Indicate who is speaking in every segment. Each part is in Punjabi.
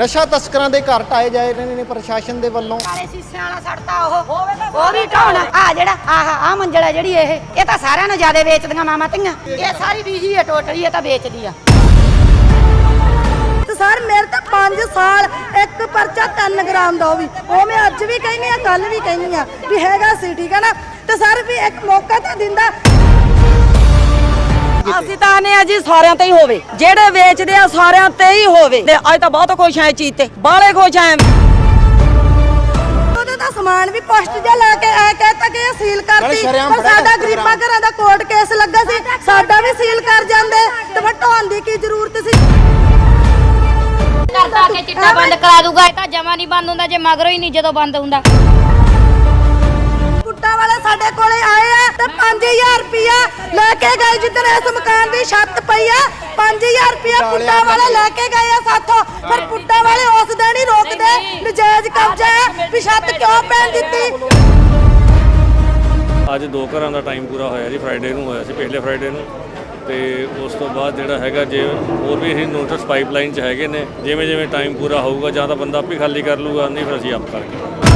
Speaker 1: ਨਸ਼ਾ ਤਸਕਰਾਂ ਦੇ ਘਰ ਟਾਏ ਜਾ ਰਹੇ ਨੇ ਪ੍ਰਸ਼ਾਸਨ ਦੇ ਵੱਲੋਂ।
Speaker 2: ਕਾਲੇ ਸੀਸਿਆਂ ਵਾਲਾ ਸੜਤਾ ਉਹ। ਉਹ ਵੀ ਢਾਉਣਾ। ਆ ਜਿਹੜਾ ਆਹ ਆ ਮੰਜਲ ਜਿਹੜੀ ਇਹ। ਇਹ ਤਾਂ ਸਾਰਿਆਂ ਨੂੰ ਜ਼ਿਆਦਾ ਵੇਚਦੀਆਂ ਮਾਮਾ ਧੀਆਂ ਇਹ ਸਾਰੀ ਬੀਜੀ ਹੈ ਟੋਟਲੀ ਇਹ ਤਾਂ ਵੇਚਦੀ ਆ।
Speaker 3: ਤੇ ਸਰ ਮੇਰੇ ਤਾਂ 5 ਸਾਲ ਇੱਕ ਪਰਚਾ 3 ਗ੍ਰਾਮ ਦਾ ਉਹ ਵੀ। ਉਹ ਮੈਂ ਅੱਜ ਵੀ ਕਹਿੰਦੀ ਆ ਕੱਲ ਵੀ ਕਹਿੰਦੀ ਆ ਵੀ ਹੈਗਾ ਸੀ ਠੀਕ ਹੈ ਨਾ? ਤੇ ਸਰ ਵੀ ਇੱਕ ਮੌਕਾ ਤਾਂ ਦਿੰਦਾ।
Speaker 4: ਅਸੀਂ ਤਾਂ ਆਨੇ ਆ ਜੀ ਸਾਰਿਆਂ ਤੇ ਹੀ ਹੋਵੇ। ਜਿਹੜੇ ਵੇਚਦੇ ਆ ਸਾਰਿਆਂ ਤੇ ਹੀ ਹੋਵੇ। ਤੇ ਅੱਜ ਤਾਂ ਬਹੁਤ ਖੁਸ਼ ਆ ਇਹ ਚੀਜ਼ ਤੇ। ਬਾਹਲੇ ਖੁਸ਼ ਆ
Speaker 3: ਉਹਦਾ ਤਾਂ ਸਮਾਨ ਵੀ ਪੋਸਟ ਜਿਹਾ ਲਾ ਕੇ ਐ ਕਹਿਤਾ ਕਿ ਇਹ ਸੀਲ ਕਰਤੀ। ਪਰ ਸਾਡਾ ਗਰੀਬਾਂ। ਘਰਾਂ ਦਾ ਕੋਰਟ ਕੇਸ ਲੱਗਾ ਸੀ। ਸਾਡਾ ਵੀ ਸੀਲ ਕਰ ਜਾਂਦੇ। ਤੇ ਵਟਾਉਣ ਦੀ ਕੀ ਜ਼ਰੂਰਤ ਸੀ?
Speaker 5: ਕਰਦਾ ਕੇ ਚਿੱਟਾ ਬੰਦ ਕਰਾ ਦੂਗਾ। ਇਹ ਤਾਂ ਜਮਾ ਨਹੀਂ ਬੰਦ ਹੁੰਦਾ ਜੇ ਮਗਰੋਂ ਹੀ ਨਹੀਂ ਜਦੋਂ ਬੰਦ ਹੁੰਦਾ।
Speaker 3: ਪੁੱਟਾ ਵਾਲੇ ਸਾਡੇ ਕੋਲੇ ਆਏ ਆ ਤੇ 5000 ਰੁਪਿਆ ਲੈ ਕੇ ਗਏ ਜਿੱਦਣ ਇਸ ਮਕਾਨ ਦੀ ਛੱਤ ਪਈ ਆ। 5000 ਰੁਪਿਆ ਪੁੱਟਾ ਵਾਲੇ ਲੈ ਕੇ ਗਏ ਆ ਸਾਥੋਂ। ਪਰ ਪੁੱਟਾ ਵਾਲੇ ਉਸ ਦਿਨ ਹੀ ਰੋਕਦੇ ਨਜਾਇਜ਼ ਕਬਜ਼ਾ ਹੈ ਵੀ ਛੱਤ ਕਿਉਂ ਪੈਣ ਦਿੱਤੀ?
Speaker 6: ਅੱਜ ਦੋ ਘਰਾਂ ਦਾ ਟਾਈਮ ਪੂਰਾ ਹੋਇਆ ਜੀ ਫਰਾਈਡੇ ਨੂੰ ਹੋਇਆ ਸੀ ਪਿਛਲੇ ਫਰਾਈਡੇ ਨੂੰ। ਤੇ ਉਸ ਤੋਂ ਬਾਅਦ ਜਿਹੜਾ ਹੈਗਾ ਜੇ ਹੋਰ ਵੀ ਅਸੀਂ ਨੋਟਿਸ ਪਾਈਪਲਾਈਨ 'ਚ ਹੈਗੇ ਨੇ ਜਿਵੇਂ ਜਿਵੇਂ ਟਾਈਮ ਪੂਰਾ ਹੋਊਗਾ ਜਾਂ ਤਾਂ ਬੰਦਾ ਆਪੇ ਖਾਲੀ ਕਰ ਲੂਗਾ ਨਹੀਂ ਫਿਰ ਅਸੀਂ ਆਪ ਕਰਕੇ।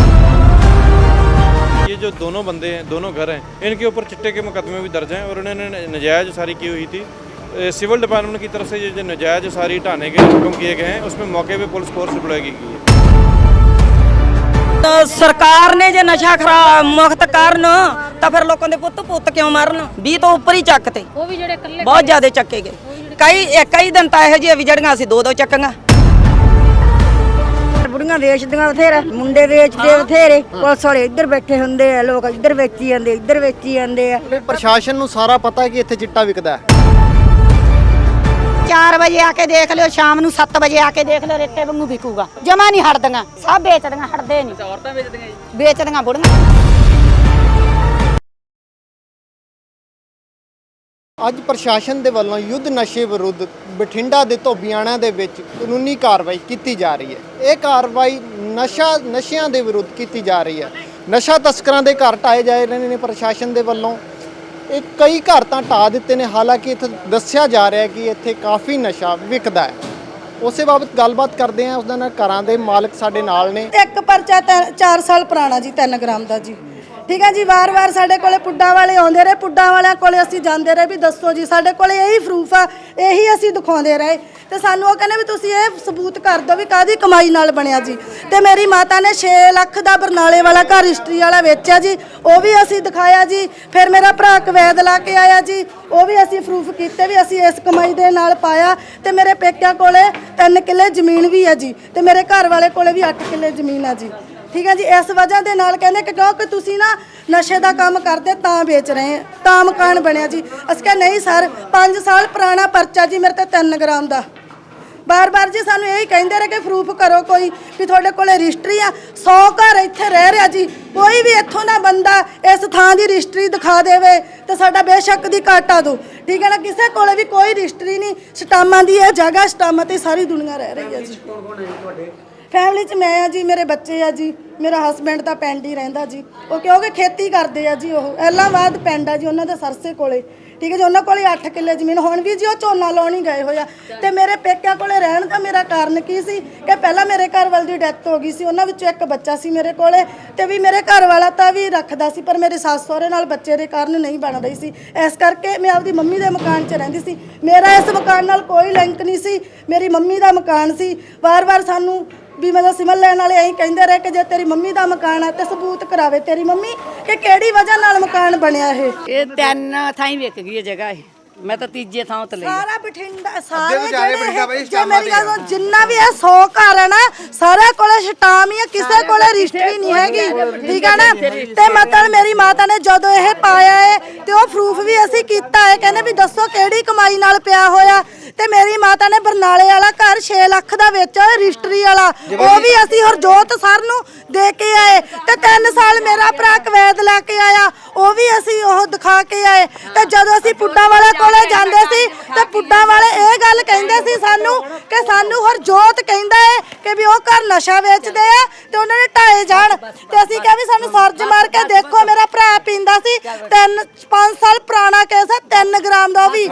Speaker 7: जो दोनों बंदे हैं दोनों घर हैं इनके ऊपर चिट्टे के मुकदमे भी दर्ज हैं और इन्होंने नजायज सारी की हुई थी ए, सिविल डिपार्टमेंट की तरफ से ये जो नजायज सारी ढाने के हुक्म किए गए हैं उसमें मौके पे पुलिस फोर्स डिप्लॉय की गई है
Speaker 4: ਤਾਂ ਸਰਕਾਰ ਨੇ ਜੇ ਨਸ਼ਾ ਖਰਾ ਮੁਕਤ ਕਰਨ ਤਾਂ ਫਿਰ ਲੋਕਾਂ ਦੇ ਪੁੱਤ ਪੁੱਤ ਕਿਉਂ ਮਰਨ 20 ਤੋਂ ਉੱਪਰ ਹੀ ਚੱਕ ਤੇ
Speaker 5: ਉਹ ਵੀ ਜਿਹੜੇ ਇਕੱਲੇ
Speaker 4: ਬਹੁਤ ਜ਼ਿਆਦਾ ਚੱਕੇ ਗਏ ਕਈ ਇਹ ਕਈ ਦਿਨ ਤਾਂ ਇਹੋ ਜਿਹੇ ਵੀ ਜੜੀਆਂ ਅਸੀਂ ਦੋ ਦੋ ਚੱਕਾਂਗਾ
Speaker 3: ਬੁੜੀਆਂ ਵੇਚਦੀਆਂ ਬਥੇਰਾ ਮੁੰਡੇ ਵੇਚਦੇ ਬਥੇਰੇ ਪੁਲਿਸ ਵਾਲੇ ਇੱਧਰ ਬੈਠੇ ਹੁੰਦੇ ਆ ਲੋਕ ਇੱਧਰ ਵੇਚੀ ਜਾਂਦੇ ਇੱਧਰ ਵੇਚੀ ਜਾਂਦੇ ਆ।
Speaker 1: ਪ੍ਰਸ਼ਾਸਨ ਨੂੰ ਸਾਰਾ ਪਤਾ ਹੈ ਕਿ ਇੱਥੇ ਚਿੱਟਾ ਵਿਕਦਾ ਹੈ।
Speaker 2: 4 ਵਜੇ ਆ ਕੇ ਦੇਖ ਲਿਓ ਸ਼ਾਮ ਨੂੰ 7 ਵਜੇ ਆ ਕੇ ਦੇਖ ਲਿਓ ਰੇਤੇ ਵਾਂਗੂ ਵਿਕੂਗਾ। ਜਮਾ ਨਹੀਂ ਹਟਦੀਆਂ ਸਭ ਵੇਚਦੀਆਂ ਹਟਦੇ ਨਹੀਂ। ਔਰਤਾਂ ਵੇਚਦੀਆਂ ਜੀ। ਵੇਚਦੀਆਂ ਬੁੜੀਆਂ।
Speaker 1: ਅੱਜ ਪ੍ਰਸ਼ਾਸਨ ਦੇ ਵੱਲੋਂ ਯੁੱਧ ਨਸ਼ੇ ਵਿਰੁੱਧ ਬਠਿੰਡਾ ਦੇ ਧੋਬੀਆਣਾ ਦੇ ਵਿੱਚ ਕਾਨੂੰਨੀ ਕਾਰਵਾਈ ਕੀਤੀ ਜਾ ਰਹੀ ਹੈ। ਇਹ ਕਾਰਵਾਈ ਨਸ਼ਾ, ਨਸ਼ਿਆਂ ਦੇ ਵਿਰੁੱਧ ਕੀਤੀ ਜਾ ਰਹੀ ਹੈ। ਨਸ਼ਾ ਤਸਕਰਾਂ ਦੇ ਘਰ ਟਾਏ ਜਾ ਰਹੇ ਨੇ ਪ੍ਰਸ਼ਾਸਨ ਦੇ ਵੱਲੋਂ। ਇਹ ਕਈ ਘਰ ਤਾਂ ਢਾ ਦਿੱਤੇ ਨੇ, ਹਾਲਾਂਕਿ ਇੱਥੇ ਦੱਸਿਆ ਜਾ ਰਿਹਾ ਕਿ ਇੱਥੇ ਕਾਫੀ ਨਸ਼ਾ ਵਿਕਦਾ ਹੈ। ਉਸੇ ਬਾਬਤ ਗੱਲਬਾਤ ਕਰਦੇ ਹਾਂ, ਉਸ ਦੇ ਨਾਲ ਘਰਾਂ ਦੇ ਮਾਲਕ ਸਾਡੇ ਨਾਲ ਨੇ।
Speaker 3: ਇੱਕ ਪਰਚਾ 4 ਸਾਲ ਪੁਰਾਣਾ ਜੀ 3 ਗ੍ਰਾਮ ਦਾ ਜੀ। ਠੀਕ ਹੈ ਜੀ ਵਾਰ-ਵਾਰ ਸਾਡੇ ਕੋਲੇ ਪੁੱਡਾ ਵਾਲੇ ਆਉਂਦੇ ਰਹੇ, ਪੁੱਡਾ ਵਾਲਿਆਂ ਕੋਲੇ ਅਸੀਂ ਜਾਂਦੇ ਰਹੇ ਵੀ ਦੱਸੋ ਜੀ, ਸਾਡੇ ਕੋਲੇ ਇਹੀ ਪ੍ਰੂਫ ਆ, ਇਹੀ ਅਸੀਂ ਦਿਖਾਉਂਦੇ ਰਹੇ। ਤੇ ਸਾਨੂੰ ਉਹ ਕਹਿੰਦੇ ਵੀ ਤੁਸੀਂ ਇਹ ਸਬੂਤ ਕਰ ਦਿਓ ਵੀ ਕਾਦੀ ਕਮਾਈ ਨਾਲ ਬਣਿਆ ਜੀ। ਤੇ ਮੇਰੀ ਮਾਤਾ ਨੇ 6 ਲੱਖ ਦਾ ਬਰਨਾਲੇ ਵਾਲਾ ਘਰ ਹਿਸਟਰੀ ਵਾਲਾ ਵੇਚਿਆ ਜੀ, ਉਹ ਵੀ ਅਸੀਂ ਦਿਖਾਇਆ ਜੀ। ਫਿਰ ਮੇਰਾ ਭਰਾ ਕਵੈਦ ਲਾ ਕੇ ਆਇਆ ਜੀ, ਉਹ ਵੀ ਅਸੀਂ ਪ੍ਰੂਫ ਕੀਤੇ ਵੀ ਅਸੀਂ ਇਸ ਕਮਾਈ ਦੇ ਨਾਲ ਪਾਇਆ। ਤੇ ਮੇਰੇ ਪੇਕਿਆਂ ਕੋਲੇ 3 ਕਿੱਲੇ ਜ਼ਮੀਨ ਵੀ ਹੈ ਜੀ, ਤੇ ਮੇਰੇ ਘਰ ਵਾਲੇ ਕੋਲੇ ਵੀ 8 ਕਿੱਲੇ ਜ਼ਮੀਨ ਆ ਜੀ। ਠੀਕ ਹੈ ਜੀ, ਇਸ ਵਜ੍ਹਾ ਦੇ ਨਾਲ ਕਹਿੰਦੇ ਕਿ ਕਿਉਂਕਿ ਤੁਸੀਂ ਨਾ ਨਸ਼ੇ ਦਾ ਕੰਮ ਕਰਦੇ ਤਾਂ ਵੇਚ ਰਹੇ ਤਾਂ ਮਕਾਨ ਬਣਿਆ ਜੀ। ਅਸੀਂ ਕਿਹਾ, ਨਹੀਂ ਸਰ 5 ਸਾਲ ਪੁਰਾਣਾ ਪਰਚਾ ਜੀ, ਮੇਰੇ ਤੇ 3 ਗ੍ਰਾਮ ਦਾ। ਬਾਰ-ਬਾਰ ਜੀ ਸਾਨੂੰ ਇਹੀ ਕਹਿੰਦੇ ਰਹੇ ਕਿ ਪ੍ਰੂਫ ਕਰੋ ਕੋਈ ਵੀ ਤੁਹਾਡੇ ਕੋਲੇ ਰਜਿਸਟਰੀ ਆ 100 ਘਰ ਇੱਥੇ ਰਹਿ ਰਿਹਾ ਜੀ। ਕੋਈ ਵੀ ਇੱਥੋਂ ਦਾ ਬੰਦਾ ਇਸ ਥਾਂ ਦੀ ਰਜਿਸਟਰੀ ਦਿਖਾ ਦੇਵੇ ਤੇ ਸਾਡਾ ਬੇਸ਼ੱਕ ਦੀ ਕਾਟਾ ਦੋ। ਠੀਕ ਹੈ ਨਾ, ਕਿਸੇ ਕੋਲੇ ਵੀ ਕੋਈ ਰਜਿਸਟਰੀ ਨਹੀਂ, ਸਟਾਮਾਂ ਦੀ ਇਹ ਜਗ੍ਹਾ, ਸਟਾਮਾਂ ਤੇ ਸਾਰੀ ਦੁਨੀਆ ਰਹਿ ਰਹੀ ਹੈ ਜੀ। ਫੈਮਿਲੀ 'ਚ ਮੈਂ ਆ ਜੀ, ਮੇਰੇ ਬੱਚੇ ਆ ਜੀ, ਮੇਰਾ ਹਸਬੈਂਡ ਤਾਂ ਪਿੰਡ ਹੀ ਰਹਿੰਦਾ ਜੀ। ਉਹ ਕਿਉਂਕਿ ਖੇਤੀ ਕਰਦੇ ਆ ਜੀ ਉਹ। ਐਲਾਂਬਾਦ ਪਿੰਡ ਆ ਜੀ, ਉਹਨਾਂ ਦੇ ਸਰਸੇ ਕੋਲੇ। ਠੀਕ ਹੈ ਜੀ, ਉਹਨਾਂ ਕੋਲੇ 8 ਕਿੱਲੇ ਜ਼ਮੀਨ। ਹੁਣ ਵੀ ਜੀ ਉਹ ਝੋਨਾ ਲਾਉਣ ਹੀ ਗਏ ਹੋਇਆ ਤੇ ਮੇਰੇ ਪੇਕਿਆਂ ਕੋਲੇ ਰਹਿਣ ਦਾ ਮੇਰਾ ਕਾਰਨ ਕੀ ਸੀ? ਕਿ ਪਹਿਲਾਂ ਮੇਰੇ ਘਰ ਵਾਲ ਦੀ ਡੈਥ ਹੋ ਗਈ ਸੀ। ਉਹਨਾਂ ਵਿੱਚੋਂ ਇੱਕ ਬੱਚਾ ਸੀ ਮੇਰੇ ਕੋਲੇ। ਤੇ ਵੀ ਮੇਰੇ ਘਰ ਵਾਲਾ ਤਾਂ ਵੀ ਰੱਖਦਾ ਸੀ, ਪਰ ਮੇਰੇ ਸੱਸ ਸਹੁਰੇ ਨਾਲ ਬੱਚੇ ਦੇ ਕਾਰਨ ਨਹੀਂ ਬਣ ਰਹੀ ਸੀ। ਇਸ ਕਰਕੇ ਮੈਂ ਆਪਦੀ ਮੰਮੀ ਦੇ ਮਕਾਨ 'ਚ ਰਹਿੰਦੀ ਸੀ। ਮੇਰਾ ਇਸ ਮਕਾਨ ਨਾਲ ਕੋਈ ਲਿੰਕ ਨਹੀਂ ਸੀ। ਮੇਰੀ ਮੰਮੀ ਦਾ ਮਕਾਨ ਸੀ। ਵਾਰ-ਵਾਰ ਸਾਨੂੰ ਵੀ ਮਤਲਬ ਸਿਮਰ ਲੈਣ ਵਾਲੇ ਐਂ ਕਹਿੰਦੇ ਰਹੇ ਕਿ ਜੇ ਤੇਰੀ ਮੰਮੀ ਦਾ ਮਕਾਨ ਆ ਤੇ ਸਬੂਤ ਕਰਾਵੇ ਤੇਰੀ ਮੰਮੀ ਕਿ ਕਿਹੜੀ ਵਜ੍ਹਾ ਨਾਲ ਮਕਾਨ ਬਣਿਆ ਇਹ?
Speaker 4: ਇਹ ਤਿੰਨ ਥਾਈਂ ਵਿਕ ਗਈ ਇਹ ਜਗ੍ਹਾ ਇਹ। ਮੈਂ ਤਾਂ ਤੀਜੇ ਥਾਂ ਤੇ ਲਈ
Speaker 3: ਸਾਰਾ ਬਠਿੰਡਾ ਸਾਰੇ ਜਿਹੜੇ ਜੇ ਮੇਰੀ ਗੱਲ ਸੁਣ, ਜਿੰਨਾ ਵੀ ਇਹ 100 ਘਰ ਹੈ ਨਾ ਸਾਰੇ ਕੋਲੇ ਸ਼ਟਾਮ ਹੀ ਆ ਕਿਸੇ ਕੋਲੇ ਰਜਿਸਟਰੀ ਨਹੀਂ ਹੈਗੀ ਠੀਕ ਹੈ ਨਾ? ਤੇ ਮਤਲਬ ਮੇਰੀ ਮਾਤਾ ਨੇ ਜਦੋਂ ਇਹ ਪਾਇਆ ਹੈ ਤੇ ਉਹ ਪ੍ਰੂਫ ਵੀ ਅਸੀਂ ਕੀਤਾ ਹੈ ਕਹਿੰਦੇ ਵੀ ਦੱਸੋ ਕਿਹੜੀ ਕਮਾਈ ਨਾਲ ਪਿਆ ਹੋਇਆ। ਤੇ ਮੇਰੀ ਮਾਤਾ ਨੇ ਬਰਨਾਲੇ ਵਾਲਾ ਘਰ 6 ਲੱਖ ਦਾ ਵੇਚਿਆ ਰਜਿਸਟਰੀ ਵਾਲਾ। ਉਹ ਵੀ ਅਸੀਂ ਹਰਜੋਤ ਸਰ ਨੂੰ ਦੇ ਕੇ ਆਏ। ਤੇ 3 ਸਾਲ ਮੇਰਾ ਭਰਾ ਕਵੈਦ ਲੈ ਕੇ ਆਇਆ ਉਹ ਵੀ ਅਸੀਂ ਉਹ ਦਿਖਾ ਕੇ ਆਏ। ਤੇ ਜਦੋਂ ਅਸੀਂ ਪੁੱਡਾ ਵਾਲੇ ਕੋਲੇ ਜਾਂਦੇ ਸੀ ਤੇ ਪੁੱਡਾ ਵਾਲੇ ਇਹ ਗੱਲ ਕਹਿੰਦੇ ਸੀ ਸਾਨੂੰ ਕਿ ਸਾਨੂੰ ਹਰਜੋਤ ਕਹਿੰਦਾ ਹੈ ਕਿ ਵੀ ਉਹ ਘਰ ਨਸ਼ਾ ਵੇਚਦੇ ਆ ਤੇ ਉਹਨਾਂ ਨੇ ਢਾਏ ਜਾਣ। ਤੇ ਅਸੀਂ ਕਿਹਾ ਵੀ ਸਾਨੂੰ ਸਰਜ ਮਾਰ ਕੇ ਦੇਖੋ ਮੇਰਾ ਭਰਾ ਪੀਂਦਾ ਸੀ ਤਿੰਨ 5 ਸਾਲ ਪੁਰਾਣਾ ਕੇਸ ਹੈ 3 ਗ੍ਰਾਮ ਦਾ ਉਹ ਵੀ।